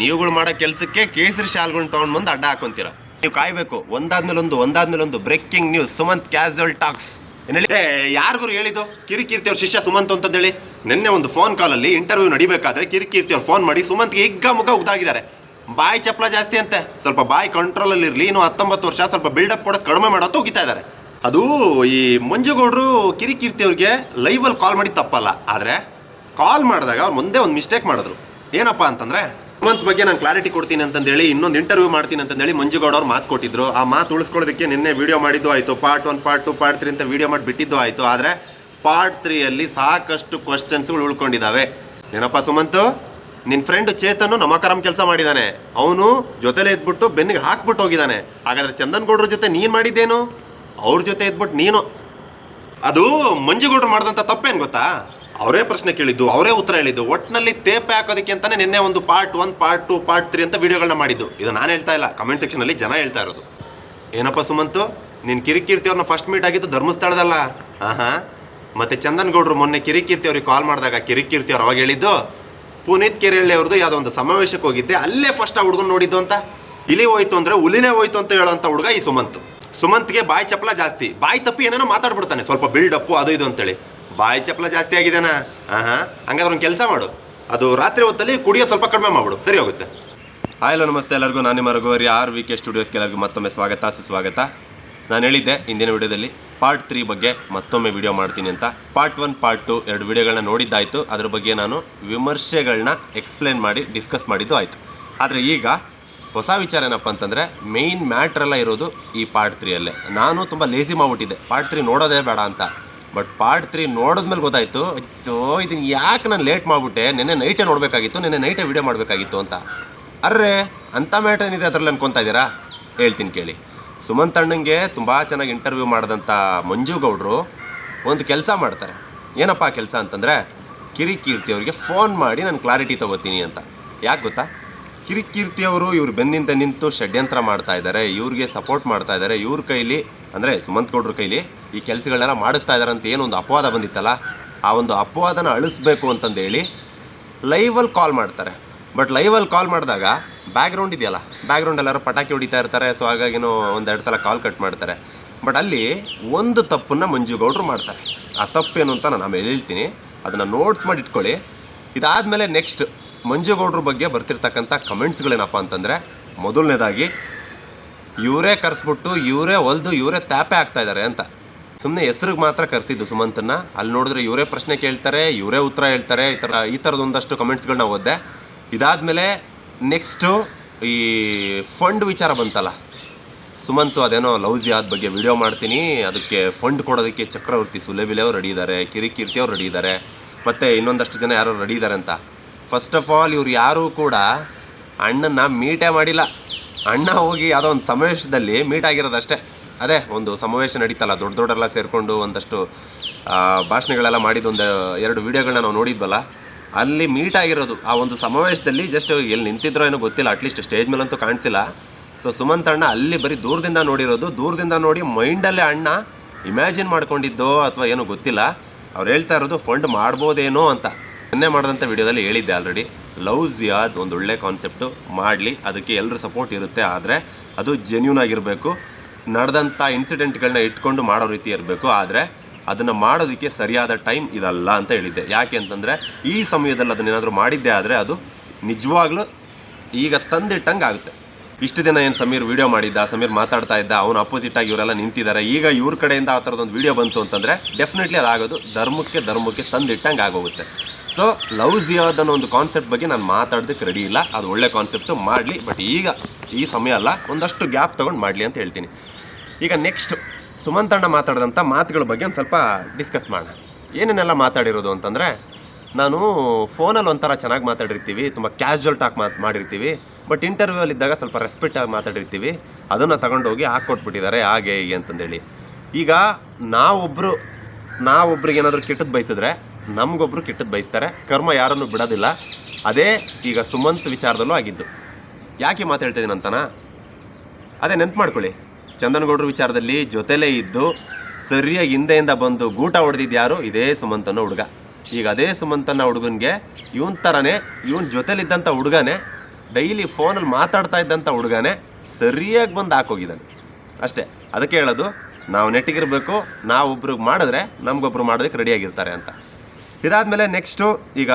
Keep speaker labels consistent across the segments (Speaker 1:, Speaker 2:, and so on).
Speaker 1: ನೀವುಗಳು ಮಾಡೋ ಕೆಲಸಕ್ಕೆ ಕೇಸರಿ ಶಾಲ್ಗಳನ್ನ ತೊಗೊಂಡು ಬಂದು ಅಡ್ಡ ಹಾಕೊಂತೀರ. ನೀವು ಕಾಯ್ಬೇಕು. ಒಂದಾದ್ಮೇಲೆ ಒಂದು ಒಂದಾದ್ಮೇಲೆ ಒಂದು breaking news Sumanth casual talks ಏನೇಳಿ ಯಾರಿಗೂ ಹೇಳಿದ್ದು? ಕಿರಿಕೀರ್ತಿ ಅವ್ರ ಶಿಷ್ಯ ಸುಮಂತ್ ಅಂತ ಹೇಳಿ ನಿನ್ನೆ ಒಂದು ಫೋನ್ ಕಾಲಲ್ಲಿ ಇಂಟರ್ವ್ಯೂ ನಡಿಬೇಕಾದ್ರೆ ಕಿರಿಕೀರ್ತಿ ಅವ್ರು ಫೋನ್ ಮಾಡಿ ಸುಮಂತ್ಗೆ ಹಿಗ್ಗ ಮುಖ ಉಗ್ದಾಗಿದ್ದಾರೆ. ಬಾಯಿ ಚಪ್ಪಲ ಜಾಸ್ತಿ ಅಂತೆ. ಸ್ವಲ್ಪ ಬಾಯಿ ಕಂಟ್ರೋಲಲ್ಲಿ ಇರಲಿ, ಇನ್ನು ಹತ್ತೊಂಬತ್ತು ವರ್ಷ ಸ್ವಲ್ಪ ಬಿಲ್ಡಪ್ ಕೊಡೋದು ಕಡಿಮೆ ಮಾಡೋದು ಉಗಿತಾ ಇದ್ದಾರೆ. ಅದು ಈ ಮಂಜುಗೌಡರು ಕಿರಿಕೀರ್ತಿ ಅವ್ರಿಗೆ ಲೈವಲ್ಲಿ ಕಾಲ್ ಮಾಡಿ ತಪ್ಪಲ್ಲ. ಆದರೆ ಕಾಲ್ ಮಾಡಿದಾಗ ಅವ್ರು ಮುಂದೆ ಒಂದು ಮಿಸ್ಟೇಕ್ ಮಾಡಿದ್ರು. ಏನಪ್ಪ ಅಂತಂದ್ರೆ ಸುಮಂತ್ ಬಗ್ಗೆ ನಾನು ಕ್ಲಾರಿಟಿ ಕೊಡ್ತೀನಿ ಅಂತಂದೇಳಿ, ಇನ್ನೊಂದು ಇಂಟರ್ವ್ಯೂ ಮಾಡ್ತೀನಿ ಅಂತಂದೇಳಿ ಮಂಜುಗೌಡ ಅವ್ರು ಮಾತು ಕೊಟ್ಟಿದ್ರು. ಆ ಮಾತು ಉಳಿಸ್ಕೊಳ್ಳೋದಕ್ಕೆ ನಿನ್ನೆ ವಿಡಿಯೋ ಮಾಡಿದ್ದು ಆಯಿತು. Part one part two part three ಅಂತ ವಿಡಿಯೋ ಮಾಡಿ ಬಿಟ್ಟಿದ್ದು ಆಯಿತು. ಆದರೆ ಪಾರ್ಟ್ ತ್ರೀಯಲ್ಲಿ ಸಾಕಷ್ಟು ಕ್ವಶನ್ಸ್ಗಳು ಉಳ್ಕೊಂಡಿದ್ದಾವೆ ಏನಪ್ಪ ಸುಮಂತು? ನಿನ್ನ ಫ್ರೆಂಡ್ ಚೇತನು ನಮಕರಂ ಕೆಲಸ ಮಾಡಿದ್ದಾನೆ ಅವನು ಜೊತೆಲೇ ಇದ್ಬಿಟ್ಟು ಬೆನ್ನಿಗೆ ಹಾಕ್ಬಿಟ್ಟು ಹೋಗಿದ್ದಾನೆ ಹಾಗಾದ್ರೆ ಚಂದನ್ ಗೌಡ್ರ ಜೊತೆ ನೀನು ಮಾಡಿದ್ದೇನು? ಅವ್ರ ಜೊತೆ ಇದ್ಬಿಟ್ಟು ನೀನು. ಅದು ಮಂಜುಗೌಡ್ರು ಮಾಡಿದಂಥ ತಪ್ಪೇನು ಗೊತ್ತಾ? ಅವರೇ ಪ್ರಶ್ನೆ ಕೇಳಿದ್ದು, ಅವರೇ ಉತ್ತರ ಹೇಳಿದ್ದು ಒಟ್ಟಿನಲ್ಲಿ ತೇಪೆ ಹಾಕೋದಕ್ಕೆ ಅಂತಾನೆ ನಿನ್ನೆ ಒಂದು part one part two part three ಅಂತ ವೀಡಿಯೋಗಳನ್ನ ಮಾಡಿದ್ದು. ಇದು ನಾನು ಹೇಳ್ತಾ ಇಲ್ಲ ಕಮೆಂಟ್ ಸೆಕ್ಷನಲ್ಲಿ ಜನ ಹೇಳ್ತಾ ಇರೋದು. ಏನಪ್ಪ ಸುಮಂತು, ನೀನು ಕಿರಿಕೀರ್ತಿ ಅವ್ರನ್ನ ಫಸ್ಟ್ ಮೀಟ್ ಆಗಿದ್ದು ಧರ್ಮಸ್ಥಳದಲ್ಲ? ಆಹಾ. ಮತ್ತೆ ಚಂದನ್ ಗೌಡ್ರು ಮೊನ್ನೆ ಕಿರಿಕೀರ್ತಿ ಅವ್ರಿಗೆ ಕಾಲ್ ಮಾಡಿದಾಗ ಕಿರಿಕೀರ್ತಿ ಅವ್ರು ಅವಾಗ ಹೇಳಿದ್ದು, ಪುನೀತ್ ಕೆರೆಹಳ್ಳಿ ಅವ್ರದ್ದು ಯಾವುದೋ ಒಂದು ಸಮಾವೇಶಕ್ಕೆ ಹೋಗಿದ್ದೆ, ಅಲ್ಲೇ ಫಸ್ಟ್ ಆ ಹುಡುಗನ ನೋಡಿದ್ದು ಅಂತ. ಇಲಿ ಹೋಯ್ತು ಅಂದ್ರೆ ಹುಲಿನೇ ಹೋಯ್ತು ಅಂತ ಹೇಳೋಂಥ ಹುಡುಗ ಈ ಸುಮಂತ್. ಸುಮಂತ್ಗೆ ಬಾಯಿ ಚಪ್ಪಲ ಜಾಸ್ತಿ. ಬಾಯಿ ತಪ್ಪಿ ಏನೇನೋ ಮಾತಾಡ್ಬಿಡ್ತಾನೆ, ಸ್ವಲ್ಪ ಬಿಲ್ಡಪ್ಪು ಅದು ಇದು ಅಂತೇಳಿ. ಬಾಯಿ ಚಪ್ಪಲ ಜಾಸ್ತಿ ಆಗಿದೆನ? ಆಹಾ, ಹಂಗಾದ್ರೆ ಒಂದು ಕೆಲಸ ಮಾಡು. ಅದು ರಾತ್ರಿ ಹೊತ್ತಲ್ಲಿ ಕುಡಿಯೋ ಸ್ವಲ್ಪ ಕಡಿಮೆ ಮಾಡ್ಬಿಡು. ಸರಿ ಹೋಗುತ್ತೆ. ಹಾಯ್ ಹಲೋ ನಮಸ್ತೆ ಎಲ್ಲರಿಗೂ. ನಾನು ನಿಮ್ಮ ರಘುವರಿ ಆರ್ ವಿ ಕೆ ಸ್ಟುಡಿಯೋಸ್ಗೆ ಎಲ್ಲರಿಗೂ ಮತ್ತೊಮ್ಮೆ ಸ್ವಾಗತ, ಸುಸ್ವಾಗತ. ನಾನು ಹೇಳಿದ್ದೆ, ಇಂದಿನ ವಿಡಿಯೋದಲ್ಲಿ ಪಾರ್ಟ್ ತ್ರೀ ಬಗ್ಗೆ ಮತ್ತೊಮ್ಮೆ ವಿಡಿಯೋ ಮಾಡ್ತೀನಿ ಅಂತ. ಪಾರ್ಟ್ ಒನ್ ಪಾರ್ಟ್ ಟು ಎರಡು ವಿಡಿಯೋಗಳನ್ನ ನೋಡಿದ್ದಾಯಿತು. ಅದ್ರ ಬಗ್ಗೆ ನಾನು ವಿಮರ್ಶೆಗಳನ್ನ ಎಕ್ಸ್ಪ್ಲೇನ್ ಮಾಡಿ ಡಿಸ್ಕಸ್ ಮಾಡಿದ್ದು ಆಯಿತು. ಆದರೆ ಈಗ ಹೊಸ ವಿಚಾರ ಏನಪ್ಪ ಅಂತಂದರೆ ಮೇಯ್ನ್ ಮ್ಯಾಟ್ರೆಲ್ಲ ಇರೋದು ಈ ಪಾರ್ಟ್ ತ್ರೀಯಲ್ಲೇ ನಾನು ತುಂಬ ಲೇಸಿ ಮಾಡಿಬಿಟ್ಟಿದ್ದೆ. ಪಾರ್ಟ್ ತ್ರೀ ನೋಡೋದೇ ಬೇಡ ಅಂತ. ಬಟ್ ಪಾರ್ಟ್ ತ್ರೀ ನೋಡಿದ್ಮೇಲೆ ಗೊತ್ತಾಯಿತು, ಅಯ್ಯೋ ಇದನ್ನ ಯಾಕೆ ನಾನು ಲೇಟ್ ಮಾಡಿಬಿಟ್ಟೆ? ನಿನ್ನೆ ನೈಟೇ ನೋಡಬೇಕಾಗಿತ್ತು, ನಿನ್ನೆ ನೈಟೇ ವಿಡಿಯೋ ಮಾಡಬೇಕಾಗಿತ್ತು ಅಂತ. ಅರ್ರೆ ಅಂಥ ಮ್ಯಾಟ್ರ್ ಏನಿದೆ ಅದರಲ್ಲಿ ಅನ್ಕೊತಾ ಇದ್ದೀರಾ? ಹೇಳ್ತೀನಿ ಕೇಳಿ. ಸುಮಂತ್ ಅಣ್ಣಂಗೆ ತುಂಬ ಚೆನ್ನಾಗಿ ಇಂಟರ್ವ್ಯೂ ಮಾಡಿದಂಥ ಮಂಜು ಗೌಡರು ಒಂದು ಕೆಲಸ ಮಾಡ್ತಾರೆ. ಏನಪ್ಪ ಕೆಲಸ ಅಂತಂದರೆ ಕಿರಿಕೀರ್ತಿ ಅವರಿಗೆ ಫೋನ್ ಮಾಡಿ ನಾನು ಕ್ಲಾರಿಟಿ ತೊಗೋತೀನಿ ಅಂತ. ಯಾಕೆ ಗೊತ್ತಾ? ಕಿರಿಕೀರ್ತಿ ಅವರು ಇವ್ರು ಬೆನ್ನಿಂದ ನಿಂತು ಷಡ್ಯಂತ್ರ ಮಾಡ್ತಾ ಇದ್ದಾರೆ, ಇವ್ರಿಗೆ ಸಪೋರ್ಟ್ ಮಾಡ್ತಾ ಇದ್ದಾರೆ. ಇವ್ರ ಕೈಲಿ, ಅಂದರೆ ಸುಮಂತ್ ಗೌಡ್ರ ಕೈಲಿ ಈ ಕೆಲಸಗಳನ್ನೆಲ್ಲ ಮಾಡಿಸ್ತಾ ಇದ್ದಾರೆ ಅಂತ ಏನೊಂದು ಅಪವಾದ ಬಂದಿತ್ತಲ್ಲ, ಆ ಒಂದು ಅಪವಾದನ ಅಳಿಸ್ಬೇಕು ಅಂತಂದೇಳಿ ಲೈವಲ್ಲಿ ಕಾಲ್ ಮಾಡ್ತಾರೆ. ಬಟ್ ಲೈವಲ್ಲಿ ಕಾಲ್ ಮಾಡಿದಾಗ ಬ್ಯಾಕ್ಗ್ರೌಂಡ್ ಇದೆಯಲ್ಲ ಬ್ಯಾಕ್ಗ್ರೌಂಡ್ ಎಲ್ಲರೂ ಪಟಾಕಿ ಹೊಡಿತಾ ಇರ್ತಾರೆ ಸೊ ಹಾಗಾಗಿನೂ ಒಂದೆರಡು ಸಲ ಕಾಲ್ ಕಟ್ ಮಾಡ್ತಾರೆ. ಬಟ್ ಅಲ್ಲಿ ಒಂದು ತಪ್ಪನ್ನು ಮಂಜು ಗೌಡ್ರು ಮಾಡ್ತಾರೆ. ಆ ತಪ್ಪೇನು ಅಂತ ನಾನು ಆಮೇಲೆ ಹೇಳ್ತೀನಿ. ಅದನ್ನು ನೋಟ್ಸ್ ಮಾಡಿ ಇಟ್ಕೊಳ್ಳಿ. ಇದಾದಮೇಲೆ ನೆಕ್ಸ್ಟ್ ಮಂಜು ಗೌಡ್ರ ಬಗ್ಗೆ ಬರ್ತಿರ್ತಕ್ಕಂಥ ಕಮೆಂಟ್ಸ್ಗಳೇನಪ್ಪ ಅಂತಂದರೆ, ಮೊದಲನೇದಾಗಿ, ಇವರೇ ಕರೆಸ್ಬಿಟ್ಟು, ಇವರೇ ಹೊಲ್ದು ಇವರೇ ತ್ಯಾಪೆ ಆಗ್ತಾ ಇದ್ದಾರೆ ಅಂತ. ಸುಮ್ಮನೆ ಹೆಸ್ರಿಗೆ ಮಾತ್ರ ಕರೆಸಿದ್ದು ಸುಮಂತನ್ನ. ಅಲ್ಲಿ ನೋಡಿದ್ರೆ ಇವರೇ ಪ್ರಶ್ನೆ ಕೇಳ್ತಾರೆ, ಇವರೇ ಉತ್ತರ ಹೇಳ್ತಾರೆ, ಈ ಥರ ಈ ಥರದ ಒಂದಷ್ಟು ಕಮೆಂಟ್ಸ್ಗಳನ್ನ ಓದಿದೆ. ಇದಾದಮೇಲೆ ನೆಕ್ಸ್ಟು ಈ ಫಂಡ್ ವಿಚಾರ ಬಂತಲ್ಲ. ಸುಮಂತು ಅದೇನೋ ಲವ್ ಆದ ಬಗ್ಗೆ ವಿಡಿಯೋ ಮಾಡ್ತೀನಿ, ಅದಕ್ಕೆ ಫಂಡ್ ಕೊಡೋದಕ್ಕೆ ಚಕ್ರವರ್ತಿ ಸುಲೆಬಿಲೆ ಅವ್ರು ರೆಡಿ ಇದ್ದಾರೆ ಕಿರಿಕೀರ್ತಿ ಅವ್ರು ರೆಡಿ ಇದ್ದಾರೆ ಮತ್ತು ಇನ್ನೊಂದಷ್ಟು ಜನ ಯಾರೋ ರೆಡಿ ಇದ್ದಾರೆ ಅಂತ. ಫಸ್ಟ್ ಆಫ್ ಆಲ್ ಇವ್ರು ಯಾರೂ ಕೂಡ ಅಣ್ಣನ ಮೀಟೇ ಮಾಡಿಲ್ಲ. ಅಣ್ಣ ಹೋಗಿ ಯಾವುದೋ ಒಂದು ಸಮಾವೇಶದಲ್ಲಿ ಮೀಟ್ ಆಗಿರೋದಷ್ಟೇ ಅದೇ ಒಂದು ಸಮಾವೇಶ ನಡೀತಲ್ಲ, ದೊಡ್ಡ ದೊಡ್ಡರೆಲ್ಲ ಸೇರಿಕೊಂಡು ಒಂದಷ್ಟು ಭಾಷಣಗಳೆಲ್ಲ ಮಾಡಿದ ಒಂದು ಎರಡು ವೀಡಿಯೋಗಳನ್ನ ನಾವು ನೋಡಿದ್ವಲ್ಲ, ಅಲ್ಲಿ ಮೀಟ್ ಆಗಿರೋದು. ಆ ಒಂದು ಸಮಾವೇಶದಲ್ಲಿ ಜಸ್ಟ್ ಎಲ್ಲಿ ನಿಂತಿದ್ರೋ ಏನೋ ಗೊತ್ತಿಲ್ಲ ಅಟ್ಲೀಸ್ಟ್ ಸ್ಟೇಜ್ ಮೇಲಂತೂ ಕಾಣಿಸಿಲ್ಲ. ಸೊ ಸುಮಂತ್ ಅಣ್ಣ ಅಲ್ಲಿ ಬರೀ ದೂರದಿಂದ ನೋಡಿರೋದು. ದೂರದಿಂದ ನೋಡಿ ಮೈಂಡಲ್ಲೇ ಅಣ್ಣ ಇಮ್ಯಾಜಿನ್ ಮಾಡ್ಕೊಂಡಿದ್ದೋ ಅಥವಾ ಏನೋ ಗೊತ್ತಿಲ್ಲ. ಅವ್ರು ಹೇಳ್ತಾ ಇರೋದು ಫಂಡ್ ಮಾಡ್ಬೋದೇನೋ ಅಂತ. ನಿನ್ನೆ ಮಾಡಿದಂಥ ವಿಡಿಯೋದಲ್ಲಿ ಹೇಳಿದ್ದೆ ಆಲ್ರೆಡಿ ಲವ್ ಜಿಯಾದ್ ಒಂದು ಒಳ್ಳೆ ಕಾನ್ಸೆಪ್ಟು ಮಾಡಲಿ, ಅದಕ್ಕೆ ಎಲ್ಲರೂ ಸಪೋರ್ಟ್ ಇರುತ್ತೆ. ಆದರೆ ಅದು ಜೆನ್ಯೂನ್ ಆಗಿರಬೇಕು. ನಡೆದಂಥ ಇನ್ಸಿಡೆಂಟ್ಗಳನ್ನ ಇಟ್ಕೊಂಡು ಮಾಡೋ ರೀತಿ ಇರಬೇಕು. ಆದರೆ ಅದನ್ನು ಮಾಡೋದಕ್ಕೆ ಸರಿಯಾದ ಟೈಮ್ ಇದಲ್ಲ ಅಂತ ಹೇಳಿದ್ದೆ. ಯಾಕೆ ಅಂತಂದರೆ ಈ ಸಮಯದಲ್ಲಿ ಅದನ್ನೇನಾದರೂ ಮಾಡಿದ್ದೆ ಆದರೆ ಅದು ನಿಜವಾಗ್ಲೂ ಈಗ ತಂದಿಟ್ಟಂಗೆ ಆಗುತ್ತೆ ಇಷ್ಟು ದಿನ ಏನು ಸಮೀರ್ ವೀಡಿಯೋ ಮಾಡಿದ್ದ, ಸಮೀರ್ ಮಾತಾಡ್ತಾ ಇದ್ದ, ಅವನು ಅಪೋಸಿಟ್ ಆಗಿ ಇವರೆಲ್ಲ ನಿಂತಿದ್ದಾರೆ ಈಗ ಇವ್ರ ಕಡೆಯಿಂದ ಆ ಥರದೊಂದು ವೀಡಿಯೋ ಬಂತು ಅಂತಂದರೆ ಡೆಫಿನೆಟ್ಲಿ ಅದಾಗೋದು ಧರ್ಮಕ್ಕೆ ಧರ್ಮಕ್ಕೆ ತಂದಿಟ್ಟಂಗೆ ಆಗೋಗುತ್ತೆ ಸೊ ಲವ್ ಜಿಯಾದ್ ಒಂದು ಕಾನ್ಸೆಪ್ಟ್ ಬಗ್ಗೆ ನಾನು ಮಾತಾಡೋದಕ್ಕೆ ರೆಡಿ ಇಲ್ಲ. ಅದು ಒಳ್ಳೆ ಕಾನ್ಸೆಪ್ಟು ಮಾಡಲಿ ಬಟ್ ಈಗ ಈ ಸಮಯ ಅಲ್ಲ. ಒಂದಷ್ಟು ಗ್ಯಾಪ್ ತೊಗೊಂಡು ಮಾಡಲಿ ಅಂತ ಹೇಳ್ತೀನಿ. ಈಗ ನೆಕ್ಸ್ಟ್ ಸುಮಂತಣ್ಣ ಮಾತಾಡಿದಂಥ ಮಾತುಗಳ ಬಗ್ಗೆ ಒಂದು ಸ್ವಲ್ಪ ಡಿಸ್ಕಸ್ ಮಾಡೋಣ. ಏನೇನೆಲ್ಲ ಮಾತಾಡಿರೋದು ಅಂತಂದರೆ, ನಾನು ಫೋನಲ್ಲಿ ಒಂಥರ ಚೆನ್ನಾಗಿ ಮಾತಾಡಿರ್ತೀವಿ, ತುಂಬ ಕ್ಯಾಶುವಲ್ ಟಾಕ್ ಮಾತು ಮಾಡಿರ್ತೀವಿ ಬಟ್ ಇಂಟರ್ವ್ಯೂವಲ್ಲಿ ಇದ್ದಾಗ ಸ್ವಲ್ಪ ರೆಸ್ಪೆಕ್ಟಾಗಿ ಮಾತಾಡಿರ್ತೀವಿ. ಅದನ್ನು ತಗೊಂಡೋಗಿ ಹಾಕ್ಕೊಟ್ಬಿಟ್ಟಿದ್ದಾರೆ ಹಾಗೆ ಹೀಗೆ ಅಂತಂದೇಳಿ. ಈಗ ನಾವೊಬ್ಬರು ನಾವೊಬ್ರಿಗೆ ಏನಾದರೂ ಕೆಟ್ಟದ್ದು ಬಯಸಿದ್ರೆ ನಮಗೊಬ್ರು ಕೆಟ್ಟದ್ದು ಬಯಸ್ತಾರೆ, ಕರ್ಮ ಯಾರನ್ನು ಬಿಡೋದಿಲ್ಲ. ಅದೇ ಈಗ ಸುಮಂತ್ ವಿಚಾರದಲ್ಲೂ ಆಗಿದ್ದು. ಯಾಕೆ ಮಾತಾಡ್ತಿದ್ದೀನಿ ಅಂತನಾ? ಅದೇ ನೆನ್ಪು ಮಾಡ್ಕೊಳ್ಳಿ. ಚಂದನಗೌಡ್ರ ವಿಚಾರದಲ್ಲಿ ಜೊತೆಲೇ ಇದ್ದು, ಸರಿಯಾಗಿ ಹಿಂದೆಯಿಂದ ಬಂದು ಗೂಟ ಹೊಡೆದಿದ್ದು ಯಾರು? ಇದೇ ಅನ್ನೋ ಹುಡುಗ. ಈಗ ಅದೇ ಸುಮಂತ್ ಅನ್ನೋ ಹುಡುಗನಿಗೆ ಇವನ್ ಥರನೇ ಇವನ್ ಜೊತೆಲಿದ್ದಂಥ ಹುಡುಗನೇ, ಡೈಲಿ ಫೋನಲ್ಲಿ ಮಾತಾಡ್ತಾ ಇದ್ದಂಥ ಹುಡುಗನೇ ಸರಿಯಾಗಿ ಬಂದು ಹಾಕೋಗಿದ್ದಾನೆ. ಅಷ್ಟೇ, ಅದಕ್ಕೆ ಹೇಳೋದು, ನಾವು ನೆಟ್ಟಿಗಿರಬೇಕು, ನಾವು ಒಬ್ರಿಗೆ ಮಾಡಿದ್ರೆ ನಮಗೊಬ್ರು ಮಾಡೋದಕ್ಕೆ ರೆಡಿಯಾಗಿರ್ತಾರೆ ಅಂತ. ಇದಾದಮೇಲೆ ನೆಕ್ಸ್ಟು ಈಗ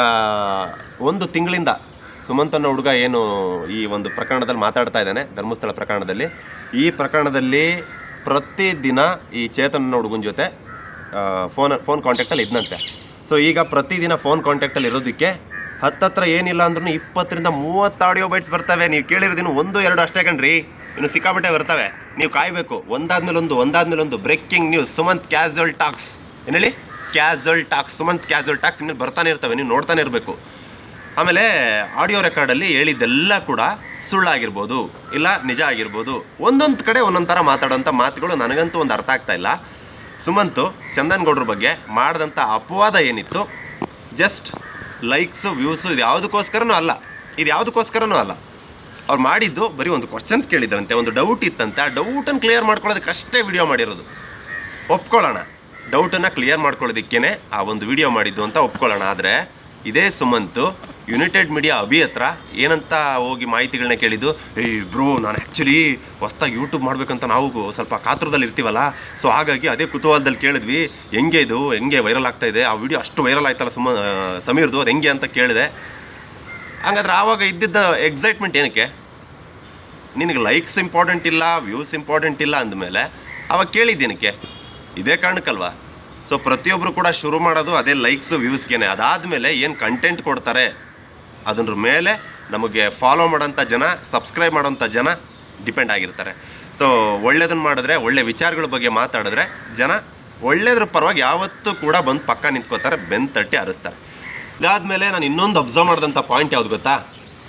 Speaker 1: ಒಂದು ತಿಂಗಳಿಂದ ಸುಮಂತ್ ಅನ್ನೋ ಹುಡುಗ ಏನು ಈ ಒಂದು ಪ್ರಕರಣದಲ್ಲಿ ಮಾತಾಡ್ತಾ ಇದ್ದಾನೆ, ಧರ್ಮಸ್ಥಳ ಪ್ರಕರಣದಲ್ಲಿ. ಈ ಪ್ರಕರಣದಲ್ಲಿ ಪ್ರತಿದಿನ ಈ ಚೇತನ್ ಹುಡುಗನ ಜೊತೆ ಫೋನ್ ಫೋನ್ ಕಾಂಟ್ಯಾಕ್ಟಲ್ಲಿ ಇದ್ನಂತೆ. ಸೊ ಈಗ ಪ್ರತಿದಿನ ಫೋನ್ ಕಾಂಟ್ಯಾಕ್ಟಲ್ಲಿ ಇರೋದಕ್ಕೆ ಹತ್ತತ್ರ ಏನಿಲ್ಲ ಅಂದ್ರೂ ಇಪ್ಪತ್ತರಿಂದ ಮೂವತ್ತು ಆಡಿಯೋ ಬೈಟ್ಸ್ ಬರ್ತವೆ. ನೀವು ಕೇಳಿರೋದಿನ ಒಂದು, ಎರಡು ಅಷ್ಟೇ ಕಣ್ರಿ. ಇನ್ನು ಸಿಕ್ಕಾಬಿಟ್ಟೆ ಬರ್ತವೆ. ನೀವು ಕಾಯಬೇಕು. ಒಂದಾದ್ಮೇಲೆ ಒಂದು ಒಂದಾದ್ಮೇಲೆ ಒಂದು breaking news Sumanth casual talks ಏನು ಹೇಳಿ? Casual talks Sumanth casual talks ಇನ್ನು ಬರ್ತಾನೆ ಇರ್ತವೆ ನೀವು ನೋಡ್ತಾನೆ ಇರಬೇಕು. ಆಮೇಲೆ ಆಡಿಯೋ ರೆಕಾರ್ಡಲ್ಲಿ ಹೇಳಿದ್ದೆಲ್ಲ ಕೂಡ ಸುಳ್ಳಾಗಿರ್ಬೋದು, ಇಲ್ಲ ನಿಜ ಆಗಿರ್ಬೋದು. ಒಂದೊಂದು ಕಡೆ ಒಂದೊಂದು ಥರ ಮಾತಾಡೋಂಥ ಮಾತುಗಳು ನನಗಂತೂ ಒಂದು ಅರ್ಥ ಆಗ್ತಾ ಇಲ್ಲ. ಸುಮಂತು ಚಂದನ್ಗೌಡ್ರ ಬಗ್ಗೆ ಮಾಡಿದಂಥ ಅಪವಾದ ಏನಿತ್ತು? ಜಸ್ಟ್ ಲೈಕ್ಸು ವ್ಯೂಸು ಇದು ಯಾವುದಕ್ಕೋಸ್ಕರನೂ ಅಲ್ಲ. ಇದು ಯಾವುದಕ್ಕೋಸ್ಕರನೂ ಅಲ್ಲ. ಅವ್ರು ಮಾಡಿದ್ದು ಬರೀ ಒಂದು ಕ್ವಶನ್ಸ್ ಕೇಳಿದ್ರಂತೆ ಒಂದು ಡೌಟ್ ಇತ್ತಂತೆ. ಆ ಡೌಟನ್ನು ಕ್ಲಿಯರ್ ಮಾಡ್ಕೊಳ್ಳೋದಕ್ಕೆ ಅಷ್ಟೇ ವಿಡಿಯೋ ಮಾಡಿರೋದು. ಒಪ್ಕೊಳ್ಳೋಣ. ಡೌಟನ್ನು ಕ್ಲಿಯರ್ ಮಾಡ್ಕೊಳ್ಳೋದಕ್ಕೇ ಆ ಒಂದು ವಿಡಿಯೋ ಮಾಡಿದ್ದು ಅಂತ ಒಪ್ಕೊಳ್ಳೋಣ. ಆದರೆ ಇದೇ ಸುಮಂತು ಯುನೈಟೆಡ್ ಮೀಡಿಯಾ ಅಭಿ ಹತ್ರ ಏನಂತ ಹೋಗಿ ಮಾಹಿತಿಗಳನ್ನ ಕೇಳಿದ್ದು ಏಯ್ ಬ್ರೋ ನಾನು ಆ್ಯಕ್ಚುಲಿ ಹೊಸ್ದಾಗಿ ಯೂಟ್ಯೂಬ್ ಮಾಡಬೇಕಂತ ನಾವು ಸ್ವಲ್ಪ ಕಾತುರದಲ್ಲಿ ಇರ್ತೀವಲ್ಲ. ಸೊ ಹಾಗಾಗಿ ಅದೇ ಕುತೂಹಲದಲ್ಲಿ ಕೇಳಿದ್ವಿ, ಹೆಂಗೆ ಇದು? ಹೆಂಗೆ ವೈರಲ್ ಆಗ್ತಾ ಇದೆ? ಆ ವಿಡಿಯೋ ಅಷ್ಟು ವೈರಲ್ ಆಯ್ತಲ್ಲ ಸುಮ, ಸಮೀರ್ದು? ಅದು ಹೆಂಗೆ ಅಂತ ಕೇಳಿದೆ. ಹಾಗಾದ್ರೆ ಆವಾಗ ಇದ್ದಿದ್ದ ಎಕ್ಸೈಟ್ಮೆಂಟ್ ಏನಕ್ಕೆ? ನಿನಗೆ ಲೈಕ್ಸ್ ಇಂಪಾರ್ಟೆಂಟ್ ಇಲ್ಲ ವ್ಯೂಸ್ ಇಂಪಾರ್ಟೆಂಟ್ ಇಲ್ಲ ಅಂದಮೇಲೆ ಅವಾಗ ಕೇಳಿದ್ದೇನಕ್ಕೆ ಇದೇ ಕಾರಣಕ್ಕಲ್ವಾ? ಸೊ ಪ್ರತಿಯೊಬ್ಬರು ಕೂಡ ಶುರು ಮಾಡೋದು ಅದೇ ಲೈಕ್ಸು ವ್ಯೂಸ್ಗೆನೆ ಅದಾದಮೇಲೆ ಏನು ಕಂಟೆಂಟ್ ಕೊಡ್ತಾರೆ? ಅದನ್ನ ಮೇಲೆ ನಮಗೆ ಫಾಲೋ ಮಾಡೋಂಥ ಜನ ಸಬ್ಸ್ಕ್ರೈಬ್ ಮಾಡೋಂಥ ಜನ ಡಿಪೆಂಡ್ ಆಗಿರ್ತಾರೆ. ಸೊ ಒಳ್ಳೇದನ್ನು ಮಾಡಿದ್ರೆ, ಒಳ್ಳೆ ವಿಚಾರಗಳ ಬಗ್ಗೆ ಮಾತಾಡಿದ್ರೆ ಜನ ಒಳ್ಳೇದ್ರ ಪರವಾಗಿ ಯಾವತ್ತೂ ಕೂಡ ಬಂದು ಪಕ್ಕ ನಿಂತ್ಕೋತಾರೆ ಬೆನ್ ತಟ್ಟಿ ಹರಿಸ್ತಾರೆ ಇದಾದಮೇಲೆ ನಾನು ಇನ್ನೊಂದು ಅಬ್ಸರ್ವ್ ಮಾಡಿದಂಥ ಪಾಯಿಂಟ್ ಯಾವ್ದು ಗೊತ್ತಾ?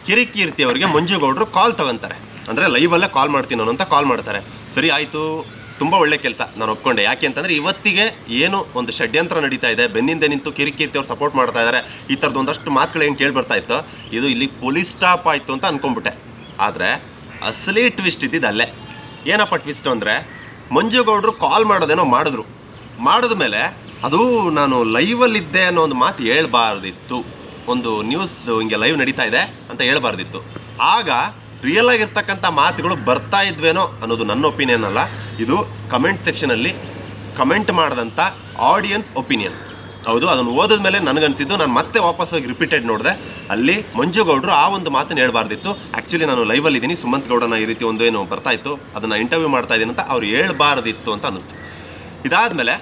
Speaker 1: ಕಿರಿಕೀರ್ತಿ ಅವರಿಗೆ ಮಂಜುಗೌಡರು ಕಾಲ್ ತಗೊಂತಾರೆ. ಅಂದರೆ ಲೈವಲ್ಲೇ ಕಾಲ್ ಮಾಡ್ತೀನಿ ಅಂತ ಕಾಲ್ ಮಾಡ್ತಾರೆ. ಸರಿ, ಆಯಿತು. ತುಂಬ ಒಳ್ಳೆ ಕೆಲಸ, ನಾನು ಒಪ್ಕೊಂಡೆ. ಯಾಕೆ ಅಂತಂದರೆ ಇವತ್ತಿಗೆ ಏನು ಒಂದು ಷಡ್ಯಂತ್ರ ನಡೀತಾ ಇದೆ. ಬೆನ್ನಿಂದ ನಿಂತು ಕಿರಿಕೀರ್ತಿ ಅವ್ರು ಸಪೋರ್ಟ್ ಮಾಡ್ತಾ ಇದ್ದಾರೆ ಈ ಥರದ್ದು ಒಂದಷ್ಟು ಮಾತುಗಳು ಏನು ಇತ್ತು? ಇದು ಇಲ್ಲಿ ಪೊಲೀಸ್ ಸ್ಟಾಪ್ ಆಯಿತು ಅಂತ ಅಂದ್ಕೊಂಬಿಟ್ಟೆ ಆದರೆ ಅಸಲಿ ಟ್ವಿಸ್ಟ್ ಇದ್ದಿದ್ದು ಅಲ್ಲೇ. ಏನಪ್ಪ ಟ್ವಿಸ್ಟ್ ಅಂದರೆ ಮಂಜುಗೌಡರು ಕಾಲ್ ಮಾಡೋದೇನೋ ಮಾಡಿದ್ರು. ಮಾಡಿದ ಮೇಲೆ ಅದು ನಾನು ಲೈವಲ್ಲಿದ್ದೆ ಅನ್ನೋ ಒಂದು ಮಾತು ಹೇಳಬಾರ್ದಿತ್ತು. ಒಂದು ನ್ಯೂಸ್ ಹಿಂಗೆ ಲೈವ್ ನಡೀತಾ ಇದೆ ಅಂತ ಹೇಳ್ಬಾರ್ದಿತ್ತು. ಆಗ ರಿಯಲ್ ಆಗಿರ್ತಕ್ಕಂಥ ಮಾತುಗಳು ಬರ್ತಾ ಇದ್ವೇನೋ ಅನ್ನೋದು ನನ್ನ ಒಪಿನಿಯನ್ ಅಲ್ಲ. ಇದು ಕಮೆಂಟ್ ಸೆಕ್ಷನಲ್ಲಿ ಕಮೆಂಟ್ ಮಾಡಿದಂಥ ಆಡಿಯನ್ಸ್ ಒಪಿನಿಯನ್ ಹೌದು, ಅದನ್ನು ಓದಿದ ಮೇಲೆ ನನಗನ್ಸಿದ್ದು ನಾನು ಮತ್ತೆ ವಾಪಸ್ ಹೋಗಿ ರಿಪೀಟೆಡ್ ನೋಡಿದೆ. ಅಲ್ಲಿ ಮಂಜುಗೌಡರು ಆ ಒಂದು ಮಾತನ್ನು ಹೇಳ್ಬಾರ್ದಿತ್ತು. ಆ್ಯಕ್ಚುಲಿ ನಾನು ಲೈವಲ್ಲಿ ಇದ್ದೀನಿ ಸುಮಂತ್ ಗೌಡನ ಈ ರೀತಿ ಒಂದು ಏನು ಬರ್ತಾ ಇತ್ತು. ಅದನ್ನು ಇಂಟರ್ವ್ಯೂ ಮಾಡ್ತಾ ಇದ್ದೀನಿ ಅಂತ ಅವ್ರು ಹೇಳ್ಬಾರ್ದಿತ್ತು ಅಂತ ಅನ್ನಿಸ್ತು. ಇದಾದಮೇಲೆ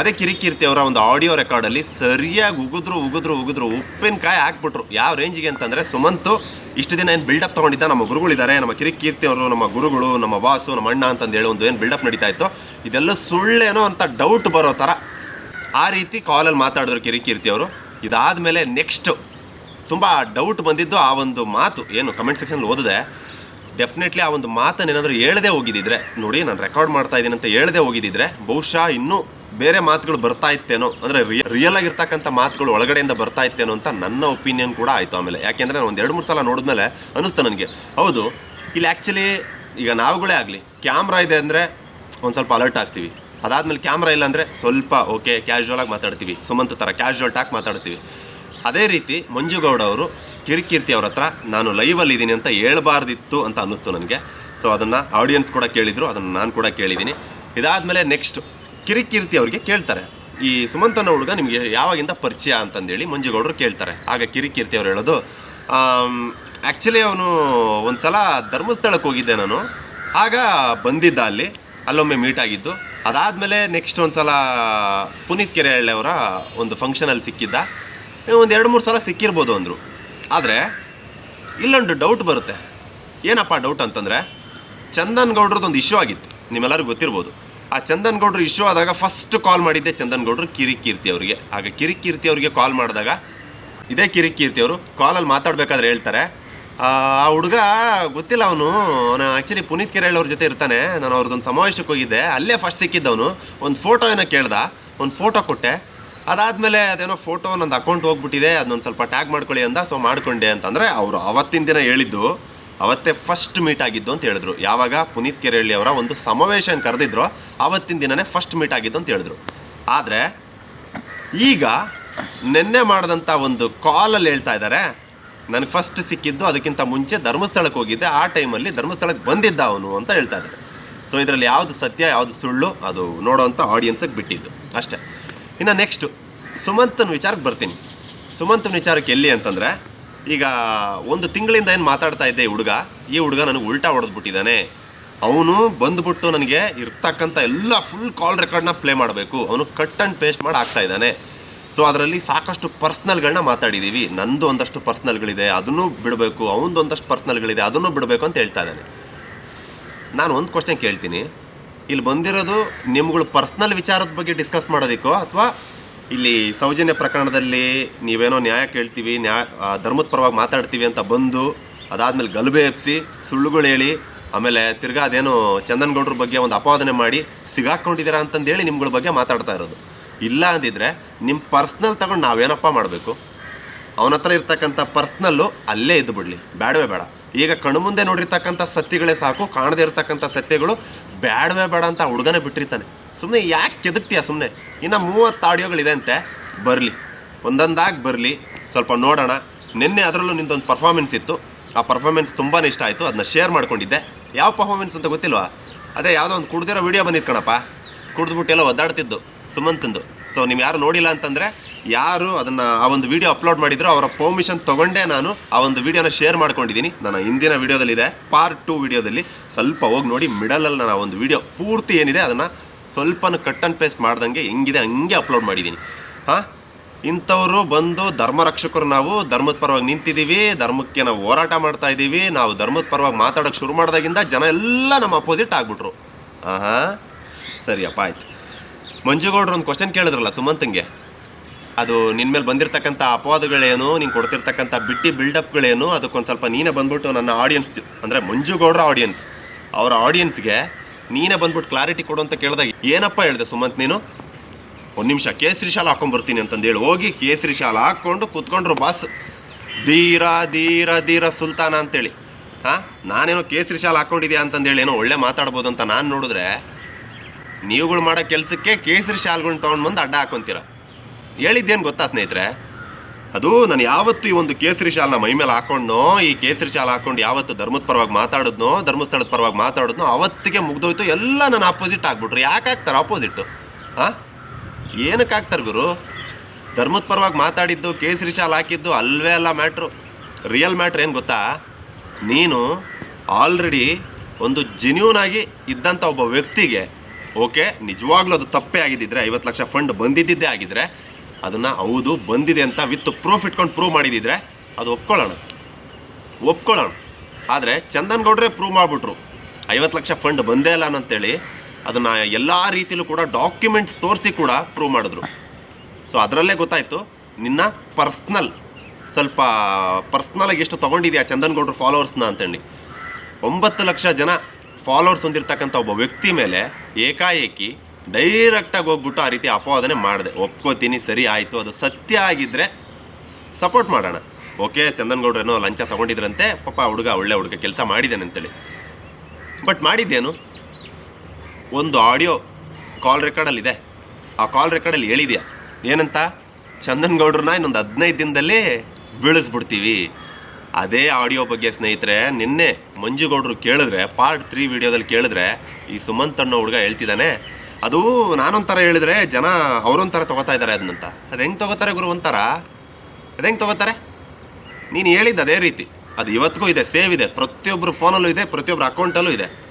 Speaker 1: ಅದೇ ಕಿರಿಕಿರ್ತಿ ಅವರ ಒಂದು ಆಡಿಯೋ ರೆಕಾರ್ಡಲ್ಲಿ ಸರಿಯಾಗಿ ಉಗಿದ್ರು ಉಗಿದ್ರು ಉಗಿದ್ರು, ಉಪ್ಪಿನಕಾಯಿ ಹಾಕ್ಬಿಟ್ರು. ಯಾವ ರೇಂಜಿಗೆ ಅಂತಂದರೆ ಸುಮಂತು ಇಷ್ಟು ದಿನ ಏನು ಬಿಲ್ಡಪ್ ತೊಗೊಂಡಿದ್ದ ನಮ್ಮ ಗುರುಗಳಿದ್ದಾರೆ, ನಮ್ಮ ಕಿರಿಕೀರ್ತಿ ಅವರು, ನಮ್ಮ ಗುರುಗಳು, ನಮ್ಮ ವಾಸು, ನಮ್ಮ ಅಣ್ಣ ಅಂತಂದು ಹೇಳಿ ಒಂದು ಏನು ಬಿಲ್ಡಪ್ ನಡೀತಾ ಇತ್ತು. ಇದೆಲ್ಲ ಸುಳ್ಳೇನೋ ಅಂತ ಡೌಟ್ ಬರೋ ಥರ ಆ ರೀತಿ ಕಾಲಲ್ಲಿ ಮಾತಾಡಿದ್ರು ಕಿರಿಕೀರ್ತಿ ಅವರು. ಇದಾದಮೇಲೆ ನೆಕ್ಸ್ಟು ತುಂಬ ಡೌಟ್ ಬಂದಿದ್ದು ಆ ಒಂದು ಮಾತು. ಏನು ಕಮೆಂಟ್ ಸೆಕ್ಷನ್ ಓದಿದೆ. ಡೆಫಿನೆಟ್ಲಿ ಆ ಒಂದು ಮಾತನ್ನು ಏನಾದರೂ ಹೇಳದೆ ಹೋಗಿದ್ದಿದ್ರೆ, ನೋಡಿ ನಾನು ರೆಕಾರ್ಡ್ ಮಾಡ್ತಾ ಇದ್ದೀನಿ ಅಂತ ಹೇಳದೆ ಹೋಗಿದ್ದಿದ್ರೆ, ಬಹುಶಃ ಇನ್ನೂ ಬೇರೆ ಮಾತುಗಳು ಬರ್ತಾ ಇತ್ತೇನೋ, ಅಂದ್ರೆ ರಿಯಲ್ ಆಗಿರ್ತಕ್ಕಂಥ ಮಾತುಗಳು ಒಳಗಡೆಯಿಂದ ಬರ್ತಾ ಇತ್ತೇನೋ ಅಂತ ನನ್ನ ಒಪಿನಿಯನ್ ಕೂಡ ಆಯಿತು ಆಮೇಲೆ. ಯಾಕೆಂದರೆ ನಾನು ಒಂದು ಎರಡು ಮೂರು ಸಲ ನೋಡಿದ್ಮೇಲೆ ಅನ್ನಿಸ್ತು ನನಗೆ. ಹೌದು, ಇಲ್ಲಿ ಆ್ಯಕ್ಚುಲಿ ಈಗ ನಾವುಗಳೇ ಆಗಲಿ ಕ್ಯಾಮ್ರಾ ಇದೆ ಅಂದರೆ ಒಂದು ಸ್ವಲ್ಪ ಅಲರ್ಟ್ ಆಗ್ತೀವಿ. ಅದಾದಮೇಲೆ ಕ್ಯಾಮ್ರಾ ಇಲ್ಲ ಅಂದರೆ ಸ್ವಲ್ಪ ಓಕೆ ಕ್ಯಾಶುವಲ್ ಆಗಿ ಮಾತಾಡ್ತೀವಿ. ಸುಮಂತ್ ಥರ ಕ್ಯಾಶುವಲ್ ಟಾಕ್ ಮಾತಾಡ್ತೀವಿ. ಅದೇ ರೀತಿ ಮಂಜುಗೌಡ ಅವರು, ಕಿರಿಕಿರ್ತಿ ಅವ್ರ ಹತ್ರ ನಾನು ಲೈವಲ್ಲಿ ಇದ್ದೀನಿ ಅಂತ ಹೇಳ್ಬಾರ್ದಿತ್ತು ಅಂತ ಅನ್ನಿಸ್ತು ನನಗೆ. ಸೊ ಅದನ್ನು ಆಡಿಯನ್ಸ್ ಕೂಡ ಕೇಳಿದರು, ಅದನ್ನು ನಾನು ಕೂಡ ಕೇಳಿದ್ದೀನಿ ಇದಾದಮೇಲೆ ನೆಕ್ಸ್ಟ್ ಕಿರಿಕೀರ್ತಿ ಅವರಿಗೆ ಕೇಳ್ತಾರೆ. ಈ ಸುಮಂತನ ಹುಡುಗ ನಿಮಗೆ ಯಾವಾಗಿಂದ ಪರಿಚಯ ಅಂತಂದೇಳಿ ಮಂಜುಗೌಡರು ಕೇಳ್ತಾರೆ. ಆಗ ಕಿರಿಕೀರ್ತಿ ಅವ್ರು ಹೇಳೋದು ಆ್ಯಕ್ಚುಲಿ ಅವನು ಒಂದು ಸಲ ಧರ್ಮಸ್ಥಳಕ್ಕೆ ಹೋಗಿದ್ದೆ ನಾನು. ಆಗ ಬಂದಿದ್ದ ಅಲ್ಲಿ, ಅಲ್ಲೊಮ್ಮೆ ಮೀಟ್ ಆಗಿದ್ದು. ಅದಾದಮೇಲೆ ನೆಕ್ಸ್ಟ್ ಒಂದು ಸಲ ಪುನೀತ್ ಕೆರೆಹಳ್ಳಿಯವರ ಒಂದು ಫಂಕ್ಷನಲ್ಲಿ ಸಿಕ್ಕಿದ್ದ. ಒಂದು ಎರಡು ಮೂರು ಸಲ ಸಿಕ್ಕಿರ್ಬೋದು ಅಂದರು. ಆದರೆ, ಇಲ್ಲೊಂದು ಡೌಟ್ ಬರುತ್ತೆ. ಏನಪ್ಪ ಡೌಟ್ ಅಂತಂದರೆ, ಚಂದನ್ ಗೌಡ್ರದ್ದು ಒಂದು ಇಶ್ಯೂ ಆಗಿತ್ತು. ನಿಮ್ಮೆಲ್ಲರಿಗೂ ಗೊತ್ತಿರ್ಬೋದು. ಆ ಚಂದನ್ ಗೌಡ್ರು ಇಶ್ಯೂ ಆದಾಗ ಫಸ್ಟ್ ಕಾಲ್ ಮಾಡಿದ್ದೆ ಚಂದನ್ ಗೌಡ್ರು ಕಿರಿಕೀರ್ತಿ ಅವರಿಗೆ. ಆಗ ಕಿರಿ ಕೀರ್ತಿ ಅವರಿಗೆ ಕಾಲ್ ಮಾಡಿದಾಗ ಇದೇ ಕಿರಿಕೀರ್ತಿ ಅವರು ಕಾಲಲ್ಲಿ ಮಾತಾಡ್ಬೇಕಾದ್ರೆ ಹೇಳ್ತಾರೆ. ಆ ಹುಡುಗ ಗೊತ್ತಿಲ್ಲ ಅವನು ಅವನು ಆ್ಯಕ್ಚುಲಿ ಪುನೀತ್ ಕೆರೆಳ್ ಅವ್ರ ಜೊತೆ ಇರ್ತಾನೆ. ನಾನು ಅವ್ರದ್ದೊಂದು ಸಮಾವೇಶಕ್ಕೆ ಹೋಗಿದ್ದೆ. ಅಲ್ಲೇ ಫಸ್ಟ್ ಸಿಕ್ಕಿದ್ದವನು ಒಂದು ಫೋಟೋ ಏನೋ ಕೇಳ್ದ. ಒಂದು ಫೋಟೋ ಕೊಟ್ಟೆ. ಅದಾದಮೇಲೆ ಅದೇನೋ ಫೋಟೋ ನಂದು ಅಕೌಂಟ್ ಹೋಗ್ಬಿಟ್ಟಿದೆ. ಅದನ್ನೊಂದು ಸ್ವಲ್ಪ ಟ್ಯಾಗ್ ಮಾಡ್ಕೊಳ್ಳಿ ಅಂದ. ಸೊ ಮಾಡ್ಕೊಂಡೆ ಅಂತಂದರೆ ಅವರು ಅವತ್ತಿನ ದಿನ ಹೇಳಿದ್ದು. ಅವತ್ತೇ ಫಸ್ಟ್ ಮೀಟ್ ಆಗಿದ್ದು ಅಂತ ಹೇಳಿದ್ರು. ಯಾವಾಗ? ಪುನೀತ್ ಕೆರೆಳ್ಳಿ ಅವರ ಒಂದು ಸಮಾವೇಶನ ಕರೆದಿದ್ರು. ಅವತ್ತಿನ ದಿನನೇ ಫಸ್ಟ್ ಮೀಟ್ ಆಗಿದ್ದು ಅಂತ ಹೇಳಿದ್ರು. ಆದರೆ, ಈಗ ನಿನ್ನೆ ಮಾಡಿದಂಥ ಒಂದು ಕಾಲಲ್ಲಿ ಹೇಳ್ತಾ ಇದ್ದಾರೆ ನನಗೆ ಫಸ್ಟ್ ಸಿಕ್ಕಿದ್ದು, ಅದಕ್ಕಿಂತ ಮುಂಚೆ ಧರ್ಮಸ್ಥಳಕ್ಕೆ ಹೋಗಿದ್ದೆ. ಆ ಟೈಮಲ್ಲಿ ಧರ್ಮಸ್ಥಳಕ್ಕೆ ಬಂದಿದ್ದ ಅವನು ಅಂತ ಹೇಳ್ತಾ ಇದ್ದಾರೆ ಸೊ ಇದರಲ್ಲಿ ಯಾವುದು ಸತ್ಯ, ಯಾವುದು ಸುಳ್ಳು, ಅದು ನೋಡೋವಂಥ ಆಡಿಯನ್ಸಿಗೆ ಬಿಟ್ಟಿದ್ದು. ಅಷ್ಟೇ. ಇನ್ನು ನೆಕ್ಸ್ಟು ಸುಮಂತನ ವಿಚಾರಕ್ಕೆ ಬರ್ತೀನಿ. ಸುಮಂತನ ವಿಚಾರಕ್ಕೆ ಎಲ್ಲಿ ಅಂತಂದರೆ ಈಗ ಒಂದು ತಿಂಗಳಿಂದ ಏನು ಮಾತಾಡ್ತಾ ಇದ್ದೆ ಈ ಹುಡುಗ ಈ ಹುಡುಗ ನನಗೆ ಉಲ್ಟಾ ಹೊಡೆದ್ಬಿಟ್ಟಿದ್ದಾನೆ ಅವನು ಬಂದ್ಬಿಟ್ಟು ನನಗೆ ಇರ್ತಕ್ಕಂಥ ಎಲ್ಲ ಫುಲ್ ಕಾಲ್ ರೆಕಾರ್ಡ್ನ ಪ್ಲೇ ಮಾಡಬೇಕು. ಅವನು ಕಟ್ ಆ್ಯಂಡ್ ಪೇಸ್ಟ್ ಮಾಡಿ ಆಗ್ತಾ ಇದ್ದಾನೆ. ಸೊ ಅದರಲ್ಲಿ ಸಾಕಷ್ಟು ಪರ್ಸ್ನಲ್ಗಳನ್ನ ಮಾತಾಡಿದ್ದೀವಿ ನಂದು ಒಂದಷ್ಟು ಪರ್ಸ್ನಲ್ಗಳಿದೆ ಅದನ್ನು ಬಿಡಬೇಕು, ಅವನದು ಒಂದಷ್ಟು ಪರ್ಸ್ನಲ್ಗಳಿದೆ ಅದನ್ನು ಬಿಡಬೇಕು ಅಂತ ಹೇಳ್ತಾ ಇದ್ದಾನೆ. ನಾನು ಒಂದು ಕ್ವಶನ್ ಕೇಳ್ತೀನಿ. ಇಲ್ಲಿ ಬಂದಿರೋದು ನಿಮ್ಗಳು ಪರ್ಸ್ನಲ್ ವಿಚಾರದ ಬಗ್ಗೆ ಡಿಸ್ಕಸ್ ಮಾಡೋದಕ್ಕೋ ಅಥವಾ ಇಲ್ಲಿ ಸೌಜನ್ಯ ಪ್ರಕರಣದಲ್ಲಿ ನೀವೇನೋ ನ್ಯಾಯ ಕೇಳ್ತೀವಿ ನ್ಯಾಯ ಧರ್ಮದ ಪರವಾಗಿ ಮಾತಾಡ್ತೀವಿ ಅಂತ ಬಂದು ಅದಾದಮೇಲೆ ಗಲಭೆ ಎಪ್ಸಿ ಸುಳ್ಳುಗಳು ಹೇಳಿ, ಆಮೇಲೆ ತಿರ್ಗಾ ಅದೇನು ಚಂದನ್ಗೌಡ್ರ ಬಗ್ಗೆ ಒಂದು ಅಪವಾದನೆ ಮಾಡಿ ಸಿಗಾಕೊಂಡಿದ್ದೀರಾ ಅಂತಂದೇಳಿ ನಿಮ್ಗಳ ಬಗ್ಗೆ ಮಾತಾಡ್ತಾ ಇರೋದು. ಇಲ್ಲ ಅಂದಿದ್ರೆ ನಿಮ್ಮ ಪರ್ಸ್ನಲ್ ತಗೊಂಡು ನಾವೇನಪ್ಪ ಮಾಡಬೇಕು? ಅವನ ಹತ್ರ ಇರ್ತಕ್ಕಂಥ ಪರ್ಸ್ನಲ್ಲು ಅಲ್ಲೇ ಇದ್ದು ಬಿಡಲಿ ಬೇಡವೇ ಬೇಡ. ಈಗ ಕಣ್ಮುಂದೆ ನೋಡಿರ್ತಕ್ಕಂಥ ಸತ್ಯಗಳೇ ಸಾಕು, ಕಾಣದೇ ಇರತಕ್ಕಂಥ ಸತ್ಯಗಳು ಬೇಡವೇ ಬೇಡ ಅಂತ ಹುಡುಗನೇ ಬಿಟ್ಟಿರ್ತಾನೆ. ಸುಮ್ಮನೆ ಯಾಕೆ ಕೆದಕ್ತೀಯ ಸುಮ್ಮನೆ ಇನ್ನು ಮೂವತ್ತು ಆಡಿಯೋಗಳಿದೆ ಅಂತೆ. ಬರಲಿ. ಒಂದೊಂದಾಗಿ ಬರಲಿ. ಸ್ವಲ್ಪ ನೋಡೋಣ. ನಿನ್ನೆ ಅದರಲ್ಲೂ ನಿಂದೊಂದು ಪರ್ಫಾರ್ಮೆನ್ಸ್ ಇತ್ತು. ಆ ಪರ್ಫಾರ್ಮೆನ್ಸ್ ತುಂಬಾ ಇಷ್ಟ ಆಯಿತು. ಅದನ್ನ ಶೇರ್ ಮಾಡ್ಕೊಂಡಿದ್ದೆ. ಯಾವ ಪರ್ಫಾರ್ಮೆನ್ಸ್ ಅಂತ ಗೊತ್ತಿಲ್ವಾ? ಅದೇ ಯಾವುದೋ ಒಂದು ಕುಡ್ದಿರೋ ವೀಡಿಯೋ ಬಂದಿತ್ತು ಕಣಪ್ಪ. ಕುಡಿದ್ಬಿಟ್ಟು ಎಲ್ಲ ಒದ್ದಾಡ್ತಿದ್ದು ಸುಮಂತಂದು. ಸೊ ನೀವು ಯಾರು ನೋಡಿಲ್ಲ ಅಂತಂದರೆ ಯಾರು ಅದನ್ನು ಆ ಒಂದು ವೀಡಿಯೋ ಅಪ್ಲೋಡ್ ಮಾಡಿದ್ರು ಅವರ ಪರ್ಮಿಷನ್ ತೊಗೊಂಡೇ ನಾನು ಆ ಒಂದು ವಿಡಿಯೋನ ಶೇರ್ ಮಾಡ್ಕೊಂಡಿದ್ದೀನಿ. ನನ್ನ ಹಿಂದಿನ ವೀಡಿಯೋದಲ್ಲಿದೆ ಪಾರ್ಟ್ ಟು ವಿಡಿಯೋದಲ್ಲಿ ಸ್ವಲ್ಪ ಹೋಗಿ ನೋಡಿ ಮಿಡಲಲ್ಲಿ ನಾನು ಆ ಒಂದು ವಿಡಿಯೋ ಪೂರ್ತಿ ಏನಿದೆ ಅದನ್ನು ಸ್ವಲ್ಪನೂ ಕಟ್ ಆ್ಯಂಡ್ ಪೇಸ್ಟ್ ಮಾಡ್ದಂಗೆ ಹೆಂಗಿದೆ, ಹಂಗೆ ಅಪ್ಲೋಡ್ ಮಾಡಿದ್ದೀನಿ ಹಾಂ? ಇಂಥವರು ಬಂದು ಧರ್ಮ ರಕ್ಷಕರು ನಾವು, ಧರ್ಮದ ಪರವಾಗಿ ನಿಂತಿದ್ದೀವಿ ಧರ್ಮಕ್ಕೆ ನಾವು ಹೋರಾಟ ಮಾಡ್ತಾ ಇದ್ದೀವಿ ನಾವು ಧರ್ಮದ ಪರವಾಗಿ ಮಾತಾಡೋಕೆ ಶುರು ಮಾಡಿದಾಗಿಂದ ಜನ ಎಲ್ಲ ನಮ್ಮ ಅಪೋಸಿಟ್ ಆಗ್ಬಿಟ್ರು. ಹಾಂ ಸರಿಯಪ್ಪ, ಆಯ್ತು. ಮಂಜುಗೌಡ್ರು ಒಂದು ಕ್ವಶನ್ ಕೇಳಿದ್ರಲ್ಲ ಸುಮಂತಂಗೆ? ಅದು ನಿನ್ನ ಮೇಲೆ ಬಂದಿರತಕ್ಕಂಥ ಅಪವಾದಗಳೇನು ನೀನು ಕೊಡ್ತಿರ್ತಕ್ಕಂಥ ಬಿಟ್ಟಿ ಬಿಲ್ಡಪ್ಗಳೇನು ಅದಕ್ಕೊಂದು ಸ್ವಲ್ಪ ನೀನೇ ಬಂದ್ಬಿಟ್ಟು ನನ್ನ ಆಡಿಯನ್ಸ್ ಅಂದರೆ ಮಂಜುಗೌಡ್ರ ಆಡಿಯನ್ಸ್ ಅವರ ಆಡಿಯನ್ಸ್ಗೆ ನೀನೇ ಬಂದ್ಬಿಟ್ಟು ಕ್ಲಾರಿಟಿ ಕೊಡು ಅಂತ ಕೇಳಿದಾಗ ಏನಪ್ಪ ಹೇಳಿದೆ ಸುಮಂತ್ ನೀನು? ಒಂದು ನಿಮಿಷ, ಕೇಸರಿ ಶಾಲ ಹಾಕೊಂಡ್ಬರ್ತೀನಿ ಅಂತಂದೇಳಿ ಹೋಗಿ ಕೇಸರಿ ಶಾಲ ಹಾಕ್ಕೊಂಡು ಕುತ್ಕೊಂಡ್ರು ಬಾಸ್ ಧೀರ ಧೀರ ಧೀರ ಸುಲ್ತಾನ ಅಂತೇಳಿ. ಹಾಂ? ನಾನೇನೋ ಕೇಸರಿ ಶಾಲ ಹಾಕ್ಕೊಂಡಿದ್ಯಾ ಅಂತಂದೇಳಿ ಏನೋ ಒಳ್ಳೆ ಮಾತಾಡ್ಬೋದು ಅಂತ ನಾನು ನೋಡಿದ್ರೆ ನೀವುಗಳು ಮಾಡೋ ಕೆಲಸಕ್ಕೆ ಕೇಸರಿ ಶಾಲ್ಗಳ್ನ ತೊಗೊಂಡು ಬಂದು ಅಡ್ಡ ಹಾಕೊಂತೀರ. ಹೇಳಿದ್ದೇನು ಗೊತ್ತಾ ಸ್ನೇಹಿತರೆ? ಅದು ನಾನು ಯಾವತ್ತು ಈ ಒಂದು ಕೇಸರಿ ಶಾಲನ ಮೈ ಮೇಲೆ ಹಾಕೊಂಡ್ನೋ, ಈ ಕೇಸರಿ ಶಾಲ ಹಾಕೊಂಡು ಯಾವತ್ತು ಧರ್ಮದ ಪರವಾಗಿ ಮಾತಾಡಿದ್ನೋ, ಧರ್ಮಸ್ಥಳದ ಪರವಾಗಿ ಮಾತಾಡಿದ್ನೋ, ಅವತ್ತಿಗೆ ಮುಗ್ದೋಯ್ತು, ಎಲ್ಲ ನನ್ನ ಆಪೋಸಿಟ್ ಆಗ್ಬಿಟ್ರು. ಯಾಕೆ ಹಾಕ್ತಾರೆ ಆಪೋಸಿಟ್ಟು ಹಾಂ ಏನಕ್ಕೆ ಆಗ್ತಾರೆ ಗುರು? ಧರ್ಮದ ಪರವಾಗಿ ಮಾತಾಡಿದ್ದು, ಕೇಸರಿ ಶಾಲ್ ಹಾಕಿದ್ದು ಅಲ್ವೇ ಅಲ್ಲ ಮ್ಯಾಟ್ರು. ರಿಯಲ್ ಮ್ಯಾಟ್ರ್ ಏನು ಗೊತ್ತಾ? ನೀನು ಆಲ್ರೆಡಿ ಒಂದು ಜೆನ್ಯೂನ್ ಆಗಿ ಇದ್ದಂಥ ಒಬ್ಬ ವ್ಯಕ್ತಿಗೆ, ಓಕೆ, ನಿಜವಾಗ್ಲೂ ಅದು ತಪ್ಪೇ ಆಗಿದ್ದಿದ್ರೆ, ಐವತ್ತು ಲಕ್ಷ ಫಂಡ್ ಬಂದಿದ್ದಿದ್ದೇ ಆಗಿದ್ರೆ ಅದನ್ನು ಹೌದು, ಬಂದಿದೆ ಅಂತ ವಿತ್ ಪ್ರೂಫ್ ಇಟ್ಕೊಂಡು ಪ್ರೂವ್ ಮಾಡಿದಿದ್ರೆ ಅದು ಒಪ್ಕೊಳ್ಳೋಣ. ಒಪ್ಕೊಳ್ಳೋಣ. ಆದರೆ ಚಂದನ್ ಗೌಡ್ರೆ ಪ್ರೂವ್ ಮಾಡಿಬಿಟ್ರು. ಐವತ್ತು ಲಕ್ಷ ಫಂಡ್ ಬಂದೇ ಇಲ್ಲ ಅಂತೇಳಿ ಅದನ್ನು ಎಲ್ಲ ರೀತಿಯಲ್ಲೂ ಕೂಡ ಡಾಕ್ಯುಮೆಂಟ್ಸ್ ತೋರಿಸಿ ಕೂಡ ಪ್ರೂವ್ ಮಾಡಿದ್ರು. ಸೊ ಅದರಲ್ಲೇ ಗೊತ್ತಾಯಿತು, ನಿನ್ನ ಪರ್ಸ್ನಲ್ ಸ್ವಲ್ಪ ಪರ್ಸ್ನಲಾಗಿ ಎಷ್ಟು ತೊಗೊಂಡಿದೆಯಾ ಚಂದನ್ ಗೌಡ್ರು ಫಾಲೋವರ್ಸ್ನ ಅಂತೇಳಿ. ಒಂಬತ್ತು ಲಕ್ಷ ಜನ ಫಾಲೋವರ್ಸ್ ಹೊಂದಿರತಕ್ಕಂಥ ಒಬ್ಬ ವ್ಯಕ್ತಿ ಮೇಲೆ ಏಕಾಏಕಿ ಡೈರೆಕ್ಟಾಗಿ ಹೋಗ್ಬಿಟ್ಟು ಆ ರೀತಿ ಅಪವಾದನೆ ಮಾಡಿದೆ. ಒಪ್ಕೋತೀನಿ, ಸರಿ ಆಯಿತು, ಅದು ಸತ್ಯ ಆಗಿದ್ದರೆ ಸಪೋರ್ಟ್ ಮಾಡೋಣ. ಓಕೆ ಚಂದನ್ಗೌಡ್ರೇನೋ ಲಂಚ ತೊಗೊಂಡಿದ್ರಂತೆ, ಪಾಪ ಹುಡುಗ ಒಳ್ಳೆ ಹುಡುಗ, ಕೆಲಸ ಮಾಡಿದ್ದೇನೆ ಅಂತೇಳಿ. ಬಟ್ ಮಾಡಿದ್ದೇನು? ಒಂದು ಆಡಿಯೋ ಕಾಲ್ ರೆಕಾರ್ಡಲ್ಲಿದೆ. ಆ ಕಾಲ್ ರೆಕಾರ್ಡಲ್ಲಿ ಹೇಳಿದ್ಯಾ? ಏನಂತ? ಚಂದನ್ಗೌಡ್ರನ್ನ ಇನ್ನೊಂದು ಹದಿನೈದು ದಿನದಲ್ಲಿ ಬೀಳಿಸ್ಬಿಡ್ತೀವಿ. ಅದೇ ಆಡಿಯೋ ಬಗ್ಗೆ ಸ್ನೇಹಿತರೆ, ನಿನ್ನೆ ಮಂಜುಗೌಡರು ಕೇಳಿದ್ರೆ ಪಾರ್ಟ್ ತ್ರೀ ವಿಡಿಯೋದಲ್ಲಿ ಕೇಳಿದ್ರೆ ಈ ಸುಮಂತ್ ಅನ್ನೋ ಹುಡುಗ ಹೇಳ್ತಿದ್ದಾನೆ ಅದು ನಾನೊಂಥರ ಹೇಳಿದ್ರೆ ಜನ ಅವರೊಂಥರ ತಗೋತಾ ಇದ್ದಾರೆ ಅದನ್ನಂತ. ಅದು ಹೆಂಗೆ ತಗೋತಾರೆ ಗುರು ಒಂಥರ? ಅದು ಹೆಂಗೆ ತಗೋತಾರೆ? ನೀನು ಹೇಳಿದ್ದು ಅದೇ ರೀತಿ. ಅದು ಇವತ್ತಿಗೂ ಇದೆ, ಸೇವ್ ಇದೆ. ಪ್ರತಿಯೊಬ್ಬರು ಫೋನಲ್ಲೂ ಇದೆ ಪ್ರತಿಯೊಬ್ಬರು ಅಕೌಂಟಲ್ಲೂ ಇದೆ.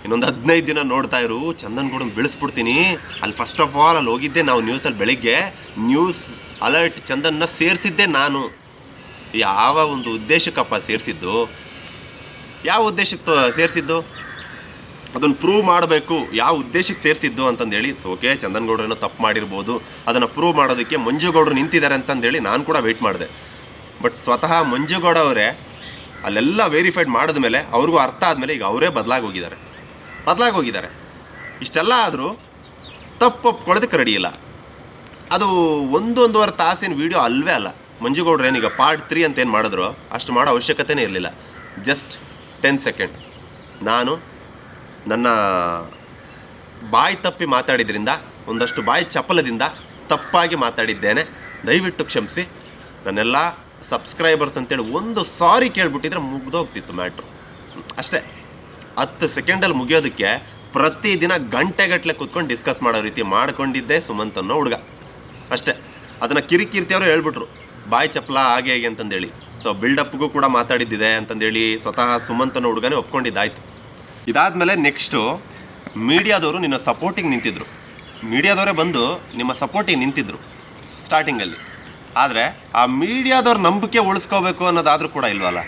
Speaker 1: ಇನ್ನೊಂದು ಹದಿನೈದು ದಿನ ನೋಡ್ತಾ ಇರು ಚಂದನ್ ಗೌಡನ್ ಬೆಳೆಸ್ಬಿಡ್ತೀನಿ. ಅಲ್ಲಿ ಫಸ್ಟ್ ಆಫ್ ಆಲ್ ಅಲ್ಲಿ ಹೋಗಿದ್ದೆ ನಾವು ನ್ಯೂಸಲ್ಲಿ ಬೆಳಿಗ್ಗೆ. ನ್ಯೂಸ್ ಅಲರ್ಟ್ ಚಂದನ್ನ ಸೇರಿಸಿದ್ದೆ ನಾನು. ಯಾವ ಒಂದು ಉದ್ದೇಶಕ್ಕಪ್ಪ ಸೇರಿಸಿದ್ದು? ಯಾವ ಉದ್ದೇಶಕ್ಕೆ ಸೇರಿಸಿದ್ದು? ಅದನ್ನು ಪ್ರೂವ್ ಮಾಡಬೇಕು, ಯಾವ ಉದ್ದೇಶಕ್ಕೆ ಸೇರಿಸಿದ್ದು ಅಂತಂದೇಳಿ ಓಕೆ ಚಂದನ್ ಗೌಡ್ರೇನೋ ತಪ್ಪು ಮಾಡಿರ್ಬೋದು, ಅದನ್ನು ಪ್ರೂವ್ ಮಾಡೋದಕ್ಕೆ ಮಂಜುಗೌಡರು ನಿಂತಿದ್ದಾರೆ ಅಂತಂದೇಳಿ ನಾನು ಕೂಡ ವೆಯ್ಟ್ ಮಾಡಿದೆ. ಬಟ್ ಸ್ವತಃ ಮಂಜುಗೌಡ ಅವರೇ ಅಲ್ಲೆಲ್ಲ ವೆರಿಫೈಡ್ ಮಾಡಿದ ಮೇಲೆ ಅವ್ರಿಗೂ ಅರ್ಥ ಆದಮೇಲೆ ಈಗ ಅವರೇ ಬದಲಾಗಿ ಹೋಗಿದ್ದಾರೆ ಬದಲಾಗಿ ಹೋಗಿದ್ದಾರೆ ಇಷ್ಟೆಲ್ಲ ಆದರೂ ತಪ್ಪು ಒಪ್ಕೊಳ್ಳೋದಕ್ಕೆ ರೆಡಿ ಇಲ್ಲ. ಅದು ಒಂದೊಂದುವರೆ ತಾಸಿನ ವೀಡಿಯೋ ಅಲ್ವೇ ಅಲ್ಲ. ಮಂಜುಗೌಡ್ರು ಏನೀಗ ಪಾರ್ಟ್ ತ್ರೀ ಅಂತ ಏನು ಮಾಡಿದ್ರು, ಅಷ್ಟು ಮಾಡೋ ಅವಶ್ಯಕತೆನೇ ಇರಲಿಲ್ಲ. ಜಸ್ಟ್ ಟೆನ್ ಸೆಕೆಂಡ್ ನಾನು ನನ್ನ ಬಾಯಿ ತಪ್ಪಿ ಮಾತಾಡಿದ್ರಿಂದ, ಒಂದಷ್ಟು ಬಾಯಿ ಚಪಲದಿಂದ ತಪ್ಪಾಗಿ ಮಾತಾಡಿದ್ದೇನೆ. ದಯವಿಟ್ಟು ಕ್ಷಮಿಸಿ. ನನ್ನೆಲ್ಲ ಸಬ್ಸ್ಕ್ರೈಬರ್ಸ್ ಅಂತೇಳಿ ಒಂದು ಸಾರಿ ಕೇಳಿಬಿಟ್ಟಿದ್ರೆ ಮುಗ್ದೋಗ್ತಿತ್ತು ಮ್ಯಾಟ್ರು ಅಷ್ಟೇ, ಹತ್ತು ಸೆಕೆಂಡಲ್ಲಿ ಮುಗಿಯೋದಕ್ಕೆ ಪ್ರತಿದಿನ ಗಂಟೆಗಟ್ಟಲೆ ಕೂತ್ಕೊಂಡು ಡಿಸ್ಕಸ್ ಮಾಡೋ ರೀತಿ ಮಾಡ್ಕೊಂಡಿದ್ದೆ ಸುಮಂತ್ ಅನ್ನೋ ಹುಡುಗ. ಅಷ್ಟೇ, ಅದನ್ನು ಕಿರಿಕಿರ್ತಿ ಅವರು ಹೇಳ್ಬಿಟ್ರು. ಬಾಯಿ ಚಪ್ಪಲ ಹಾಗೆ ಹೇಗೆ ಅಂತಂದೇಳಿ. ಸೊ ಬಿಲ್ಡಪ್ಗೂ ಕೂಡ ಮಾತಾಡಿದ್ದಿದೆ ಅಂತಂದೇಳಿ ಸ್ವತಃ ಸುಮಂತ್ ಅನ್ನೋ ಹುಡುಗನೇ ಒಪ್ಕೊಂಡಿದ್ದಾಯ್ತು. ಇದಾದಮೇಲೆ ನೆಕ್ಸ್ಟು ಮೀಡಿಯಾದವರು ನಿನ್ನ ಸಪೋರ್ಟಿಗೆ ನಿಂತಿದ್ರು. ಮೀಡಿಯಾದವರೇ ಬಂದು ನಿಮ್ಮ ಸಪೋರ್ಟಿಗೆ ನಿಂತಿದ್ರು ಸ್ಟಾರ್ಟಿಂಗಲ್ಲಿ. ಆದರೆ ಆ ಮೀಡಿಯಾದವ್ರ ನಂಬಿಕೆ ಉಳಿಸ್ಕೋಬೇಕು ಅನ್ನೋದಾದರೂ ಕೂಡ ಇಲ್ವಲ್ಲ?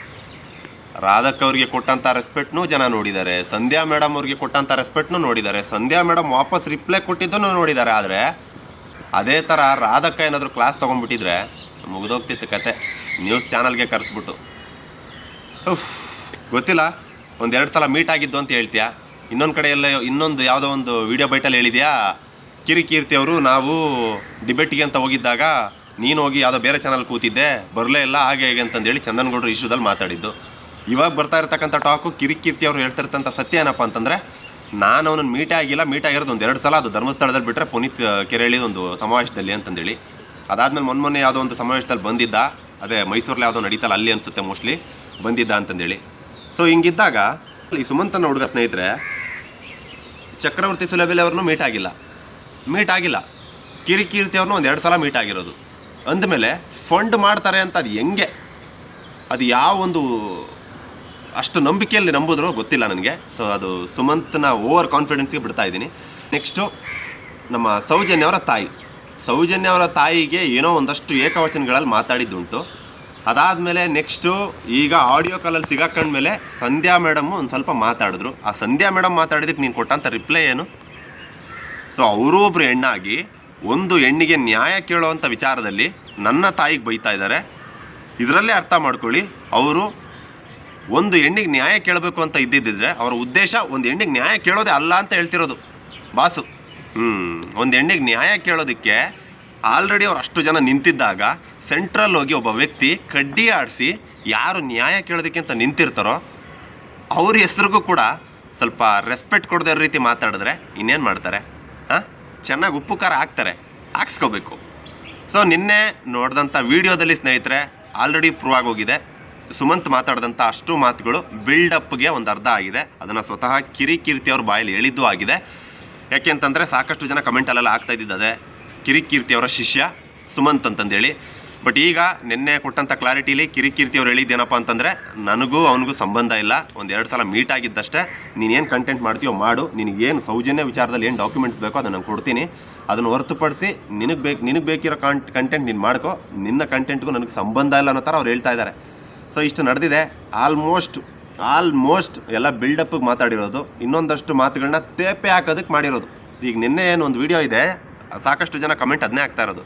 Speaker 1: ರಾಧಕ್ ಅವ್ರಿಗೆ ಕೊಟ್ಟಂಥ ರೆಸ್ಪೆಕ್ಟ್ನೂ ಜನ ನೋಡಿದ್ದಾರೆ, ಸಂಧ್ಯಾ ಮೇಡಮ್ ಅವ್ರಿಗೆ ಕೊಟ್ಟಂಥ ರೆಸ್ಪೆಕ್ಟ್ನೂ ನೋಡಿದ್ದಾರೆ, ಸಂಧ್ಯಾ ಮೇಡಮ್ ವಾಪಸ್ ರಿಪ್ಲೈ ಕೊಟ್ಟಿದ್ದನ್ನು ನೋಡಿದ್ದಾರೆ, ಆದರೆ ಅದೇ ಥರ ರಾಧಕ್ಕ ಏನಾದರೂ ಕ್ಲಾಸ್ ತೊಗೊಂಡ್ಬಿಟ್ಟಿದ್ರೆ ಮುಗಿದೋಗ್ತಿತ್ತು ಕತೆ ನ್ಯೂಸ್ ಚಾನಲ್ಗೆ ಕರೆಸ್ಬಿಟ್ಟು. ಗೊತ್ತಿಲ್ಲ? ಒಂದೆರಡು ಸಲ ಮೀಟ್ ಆಗಿದ್ದು ಅಂತ ಹೇಳ್ತೀಯಾ? ಇನ್ನೊಂದು ಕಡೆ ಎಲ್ಲ ಇನ್ನೊಂದು ಯಾವುದೋ ಒಂದು ವಿಡಿಯೋ ಬೈಟಲ್ಲಿ ಹೇಳಿದ್ಯಾ? ಕಿರಿಕೀರ್ತಿ ಅವರು, ನಾವು ಡಿಬೇಟಿಗೆ ಅಂತ ಹೋಗಿದ್ದಾಗ ನೀನು ಹೋಗಿ ಯಾವುದೋ ಬೇರೆ ಚಾನಲ್ ಕೂತಿದ್ದೆ, ಬರಲೇ ಇಲ್ಲ, ಹಾಗೆ ಹೇಗೆ ಅಂತಂದೇಳಿ ಚಂದನ್ಗೌಡರು ಇಶ್ಯೂದಲ್ಲಿ ಮಾತಾಡಿದ್ದು. ಇವಾಗ ಬರ್ತಾ ಇರ್ತಕ್ಕಂಥ ಟಾಕು ಕಿರಿಕೀರ್ತಿ ಅವರು ಹೇಳ್ತಿರ್ತಂಥ ಸತ್ಯ ಏನಪ್ಪ ಅಂತಂದರೆ, ನಾನು ಅವನನ್ನು ಮೀಟ್ ಆಗಿಲ್ಲ ಮೀಟ್ ಆಗಿರೋದು ಒಂದು ಎರಡು ಸಲ ಅದು ಧರ್ಮಸ್ಥಳದಲ್ಲಿ ಬಿಟ್ಟರೆ ಪುನೀತ್ ಕೆರೆಹಳ್ಳಿದ ಒಂದು ಸಮಾವೇಶದಲ್ಲಿ ಅಂತಂದೇಳಿ. ಅದಾದಮೇಲೆ ಮೊನ್ನೆ ಯಾವುದೋ ಒಂದು ಸಮಾವೇಶದಲ್ಲಿ ಬಂದಿದ್ದ, ಅದೇ ಮೈಸೂರಲ್ಲಿ ಯಾವುದೋ ನಡೀತಲ್ಲ ಅಲ್ಲಿ ಅನಿಸುತ್ತೆ ಮೋಸ್ಟ್ಲಿ, ಬಂದಿದ್ದ ಅಂತಂದೇಳಿ. ಸೊ ಹಿಂಗಿದ್ದಾಗ ಈ ಸುಮಂತನ ಹುಡುಗ ಸ್ನೇಹಿತರೆ, ಚಕ್ರವರ್ತಿ ಸುಲಭಲಿ ಅವ್ರನ್ನೂ ಮೀಟ್ ಆಗಿಲ್ಲ. ಮೀಟ್ ಆಗಿಲ್ಲ. ಕಿರಿಕೀರ್ತಿ ಅವ್ರನ್ನೂ ಒಂದು ಎರಡು ಸಲ ಮೀಟ್ ಆಗಿರೋದು. ಅಂದಮೇಲೆ ಫಂಡ್ ಮಾಡ್ತಾರೆ ಅಂತ ಅದು ಹೆಂಗೆ? ಅದು ಯಾವ ಒಂದು ಅಷ್ಟು ನಂಬಿಕೆಯಲ್ಲಿ ನಂಬಿದ್ರು ಗೊತ್ತಿಲ್ಲ ನನಗೆ. ಸೊ ಅದು ಸುಮಂತ್ನ ಓವರ್ ಕಾನ್ಫಿಡೆನ್ಸ್ಗೆ ಬಿಡ್ತಾ ಇದ್ದೀನಿ. ನೆಕ್ಸ್ಟು ನಮ್ಮ ಸೌಜನ್ಯ ಅವರ ತಾಯಿ. ಸೌಜನ್ಯ ಅವರ ತಾಯಿಗೆ ಏನೋ ಒಂದಷ್ಟು ಏಕವಚನಗಳಲ್ಲಿ ಮಾತಾಡಿದ್ದುಂಟು. ಅದಾದಮೇಲೆ ನೆಕ್ಸ್ಟು ಈಗ ಆಡಿಯೋ ಕಾಲಲ್ಲಿ ಸಿಗಾಕೊಂಡ್ಮೇಲೆ ಸಂಧ್ಯಾ ಮೇಡಮ್ಮು ಒಂದು ಸ್ವಲ್ಪ ಮಾತಾಡಿದ್ರು. ಆ ಸಂಧ್ಯಾ ಮೇಡಮ್ ಮಾತಾಡಿದಕ್ಕೆ ನೀನು ಕೊಟ್ಟಂಥ ರಿಪ್ಲೈ ಏನು? ಸೊ ಅವರು ಒಬ್ಬರು ಹೆಣ್ಣಾಗಿ ಒಂದು ಹೆಣ್ಣಿಗೆ ನ್ಯಾಯ ಕೇಳೋವಂಥ ವಿಚಾರದಲ್ಲಿ ನನ್ನ ತಾಯಿಗೆ ಬೈತಾ ಇದ್ದಾರೆ ಇದರಲ್ಲೇ ಅರ್ಥ ಮಾಡ್ಕೊಳ್ಳಿ, ಅವರು ಒಂದು ಹೆಣ್ಣಿಗೆ ನ್ಯಾಯ ಕೇಳಬೇಕು ಅಂತ ಇದ್ದಿದ್ದಿದ್ರೆ ಅವರ ಉದ್ದೇಶ ಒಂದು ಹೆಣ್ಣಿಗೆ ನ್ಯಾಯ ಕೇಳೋದೇ ಅಲ್ಲ ಅಂತ ಹೇಳ್ತಿರೋದು, ಬಾಸು. ಹ್ಞೂ ಒಂದು ಹೆಣ್ಣಿಗೆ ನ್ಯಾಯ ಕೇಳೋದಕ್ಕೆ ಆಲ್ರೆಡಿ ಅವ್ರು ಅಷ್ಟು ಜನ ನಿಂತಿದ್ದಾಗ ಸೆಂಟ್ರಲ್ ಹೋಗಿ ಒಬ್ಬ ವ್ಯಕ್ತಿ ಕಡ್ಡಿ ಆಡಿಸಿ ಯಾರು ನ್ಯಾಯ ಕೇಳೋದಕ್ಕೆ ಅಂತ ನಿಂತಿರ್ತಾರೋ ಅವ್ರ ಹೆಸ್ರಿಗೂ ಕೂಡ ಸ್ವಲ್ಪ ರೆಸ್ಪೆಕ್ಟ್ ಕೊಡದೇ ರೀತಿ ಮಾತಾಡಿದ್ರೆ ಇನ್ನೇನು ಮಾಡ್ತಾರೆ? ಹಾಂ? ಚೆನ್ನಾಗಿ ಉಪ್ಪು, ಖಾರ ಹಾಕ್ತಾರೆ. ಹಾಕ್ಸ್ಕೋಬೇಕು. ಸೊ ನಿನ್ನೆ ನೋಡಿದಂಥ ವಿಡಿಯೋದಲ್ಲಿ ಸ್ನೇಹಿತರೆ ಆಲ್ರೆಡಿ ಪ್ರೂವ್ ಆಗೋಗಿದೆ. ಸುಮಂತ್ ಮಾತಾಡಿದಂಥ ಅಷ್ಟು ಮಾತುಗಳು ಬಿಲ್ಡಪ್ಗೆ ಒಂದು ಅರ್ಧ ಆಗಿದೆ. ಅದನ್ನು ಸ್ವತಃ ಕಿರಿಕೀರ್ತಿ ಅವ್ರ ಬಾಯಲ್ಲಿ ಹೇಳಿದ್ದು ಆಗಿದೆ. ಯಾಕೆ ಅಂತಂದರೆ ಸಾಕಷ್ಟು ಜನ ಕಮೆಂಟಲ್ಲೆಲ್ಲ ಆಗ್ತಾ ಇದ್ದಿದ್ದು ಕಿರಿಕೀರ್ತಿ ಅವರ ಶಿಷ್ಯ ಸುಮಂತ್ ಅಂತಂದೇಳಿ. ಬಟ್ ಈಗ ನಿನ್ನೆ ಕೊಟ್ಟಂಥ ಕ್ಲಾರಿಟಿಲಿ ಕಿರಿಕಿರ್ತಿ ಅವ್ರು ಹೇಳಿದ್ದೇನಪ್ಪ ಅಂತಂದರೆ, ನನಗೂ ಅವನಿಗೂ ಸಂಬಂಧ ಇಲ್ಲ. ಒಂದು ಎರಡು ಸಲ ಮೀಟ್ ಆಗಿದ್ದಷ್ಟೇ. ನೀನೇನು ಕಂಟೆಂಟ್ ಮಾಡ್ತೀಯೋ ಮಾಡು. ನಿನಗೇನು ಸೌಜನ್ಯ ವಿಚಾರದಲ್ಲಿ ಏನು ಡಾಕ್ಯುಮೆಂಟ್ ಬೇಕೋ ಅದನ್ನು ನಾನು ಕೊಡ್ತೀನಿ. ಅದನ್ನು ಹೊರತುಪಡಿಸಿ ನಿನಗೆ ಬೇಕು, ನಿನಗೆ ಬೇಕಿರೋ ಕಾಂಟ್ ಕಂಟೆಂಟ್ ನೀನು ಮಾಡ್ಕೋ. ನಿನ್ನ ಕಂಟೆಂಟ್ಗೂ ನನಗೆ ಸಂಬಂಧ ಇಲ್ಲ ಅನ್ನೋ ಥರ ಅವ್ರು ಹೇಳ್ತಾ ಇದ್ದಾರೆ ಸೊ ಇಷ್ಟು ನಡೆದಿದೆ. ಆಲ್ಮೋಸ್ಟ್ ಆಲ್ಮೋಸ್ಟ್ ಎಲ್ಲ ಬಿಲ್ಡಪ್ಗೆ ಮಾತಾಡಿರೋದು. ಇನ್ನೊಂದಷ್ಟು ಮಾತುಗಳನ್ನ ತೇಪೆ ಹಾಕೋದಕ್ಕೆ ಮಾಡಿರೋದು. ಈಗ ನಿನ್ನೆ ಏನು ಒಂದು ವಿಡಿಯೋ ಇದೆ, ಸಾಕಷ್ಟು ಜನ ಕಮೆಂಟ್ ಅದನ್ನೇ ಆಗ್ತಾ ಇರೋದು.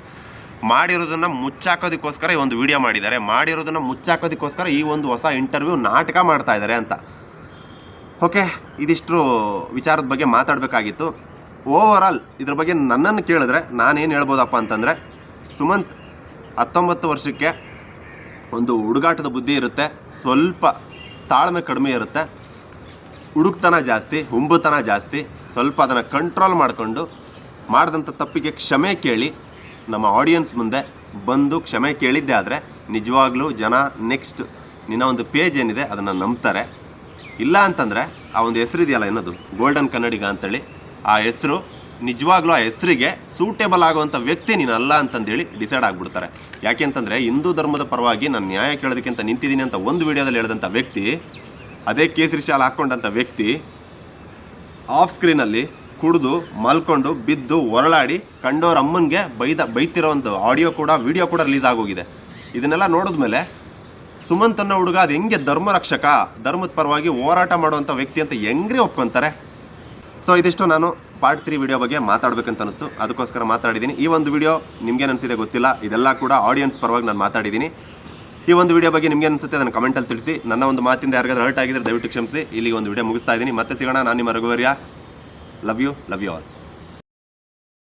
Speaker 1: ಮಾಡಿರೋದನ್ನು ಮುಚ್ಚಾಕೋದಕ್ಕೋಸ್ಕರ ಈ ಒಂದು ವಿಡಿಯೋ ಮಾಡಿದ್ದಾರೆ. ಮಾಡಿರೋದನ್ನು ಮುಚ್ಚಾಕೋದಕ್ಕೋಸ್ಕರ ಈ ಒಂದು ಹೊಸ ಇಂಟರ್ವ್ಯೂ ನಾಟಕ ಮಾಡ್ತಾ ಇದ್ದಾರೆ ಅಂತ. ಓಕೆ ಇದಿಷ್ಟು ವಿಚಾರದ ಬಗ್ಗೆ ಮಾತಾಡಬೇಕಾಗಿತ್ತು. ಓವರಾಲ್ ಇದ್ರ ಬಗ್ಗೆ ನನ್ನನ್ನು ಕೇಳಿದ್ರೆ ನಾನೇನು ಹೇಳ್ಬೋದಪ್ಪ ಅಂತಂದರೆ, ಸುಮಂತ್ ಹತ್ತೊಂಬತ್ತು ವರ್ಷಕ್ಕೆ ಒಂದು ಹುಡುಗಾಟದ ಬುದ್ಧಿ ಇರುತ್ತೆ, ಸ್ವಲ್ಪ ತಾಳ್ಮೆ ಕಡಿಮೆ ಇರುತ್ತೆ, ಹುಡುಕ್ತನ ಜಾಸ್ತಿ, ಹುಂಬುತನ ಜಾಸ್ತಿ, ಸ್ವಲ್ಪ ಅದನ್ನು ಕಂಟ್ರೋಲ್ ಮಾಡಿಕೊಂಡು ಮಾಡಿದಂಥ ತಪ್ಪಿಗೆ ಕ್ಷಮೆ ಕೇಳಿ ನಮ್ಮ ಆಡಿಯನ್ಸ್ ಮುಂದೆ ಬಂದು ಕ್ಷಮೆ ಕೇಳಿದ್ದೆ ಆದರೆ ನಿಜವಾಗ್ಲೂ ಜನ ನೆಕ್ಸ್ಟ್ ನಿನ್ನ ಒಂದು ಪೇಜ್ ಏನಿದೆ ಅದನ್ನು ನಂಬ್ತಾರೆ. ಇಲ್ಲ ಅಂತಂದರೆ ಆ ಒಂದು ಹೆಸರಿದೆಯಲ್ಲ ಏನದು ಗೋಲ್ಡನ್ ಕನ್ನಡಿಗ ಅಂತೇಳಿ. ಆ ಹೆಸರು ನಿಜವಾಗ್ಲೂ ಆ ಹೆಸರಿಗೆ ಸೂಟೇಬಲ್ ಆಗುವಂಥ ವ್ಯಕ್ತಿ ನೀನು ಅಲ್ಲ ಅಂತಂದೇಳಿ ಡಿಸೈಡ್ ಆಗಿಬಿಡ್ತಾರೆ. ಯಾಕೆ ಅಂತಂದರೆ ಹಿಂದೂ ಧರ್ಮದ ಪರವಾಗಿ ನಾನು ನ್ಯಾಯ ಕೇಳೋದಕ್ಕಿಂತ ನಿಂತಿದ್ದೀನಿ ಅಂತ ಒಂದು ವಿಡಿಯೋದಲ್ಲಿ ಹೇಳಿದಂಥ ವ್ಯಕ್ತಿ, ಅದೇ ಕೇಸರಿ ಶಾಲ್ ಹಾಕ್ಕೊಂಡಂಥ ವ್ಯಕ್ತಿ ಆಫ್ ಸ್ಕ್ರೀನಲ್ಲಿ ಕುಡಿದು, ಮಲ್ಕೊಂಡು, ಬಿದ್ದು ಹೊರಳಾಡಿ ಕಂಡೋರ ಅಮ್ಮನಿಗೆ ಬೈದ, ಬೈತಿರೋ ಒಂದು ಆಡಿಯೋ ಕೂಡ ವಿಡಿಯೋ ಕೂಡ ರಿಲೀಸ್ ಆಗೋಗಿದೆ. ಇದನ್ನೆಲ್ಲ ನೋಡಿದ್ಮೇಲೆ ಸುಮಂತ್ ಅನ್ನೋ ಹುಡುಗ ಅದು ಹೆಂಗೆ ಧರ್ಮರಕ್ಷಕ ಧರ್ಮದ ಪರವಾಗಿ ಹೋರಾಟ ಮಾಡುವಂಥ ವ್ಯಕ್ತಿ ಅಂತ ಹೆಂಗ್ರಿ ಒಪ್ಕೊತಾರೆ? ಸೊ ಇದಿಷ್ಟು ನಾನು ಪಾರ್ಟ್ ತ್ರೀ ವಿಡಿಯೋ ಬಗ್ಗೆ ಮಾತಾಡಬೇಕಂತ ಅನಿಸ್ತು ಅದಕ್ಕೋಸ್ಕರ ಮಾತಾಡಿದ್ದೀನಿ. ಈ ಒಂದು ವಿಡಿಯೋ ನಿಮ್ಗೆ ಅನಿಸಿದೆ ಗೊತ್ತಿಲ್ಲ. ಇದೆಲ್ಲ ಕೂಡ ಆಡಿಯನ್ಸ್ ಪರವಾಗಿ ನಾನು ಮಾತಾಡಿದ್ದೀನಿ. ಈ ಒಂದು ವಿಡಿಯೋ ಬಗ್ಗೆ ನಿಮ್ಗೆ ಅನಿಸುತ್ತೆ ಅದನ್ನು ಕಮೆಂಟಲ್ಲಿ ತಿಳಿಸಿ. ನನ್ನ ಒಂದು ಮಾತಿಂದ ಯಾರಿಗಾದ್ರೂ ಹರ್ಟ್ ಆಗಿದ್ರೆ ದಯವಿಟ್ಟು ಕ್ಷಮಿಸಿ. ಇಲ್ಲಿಗೆ ಒಂದು ವಿಡಿಯೋ ಮುಗಿಸ್ತಾ ಇದ್ದೀನಿ. ಮತ್ತೆ ಸಿಗೋಣ. ನಾನು ನಿಮ್ಮ ರಘುವರ್ಯ. Love you love you all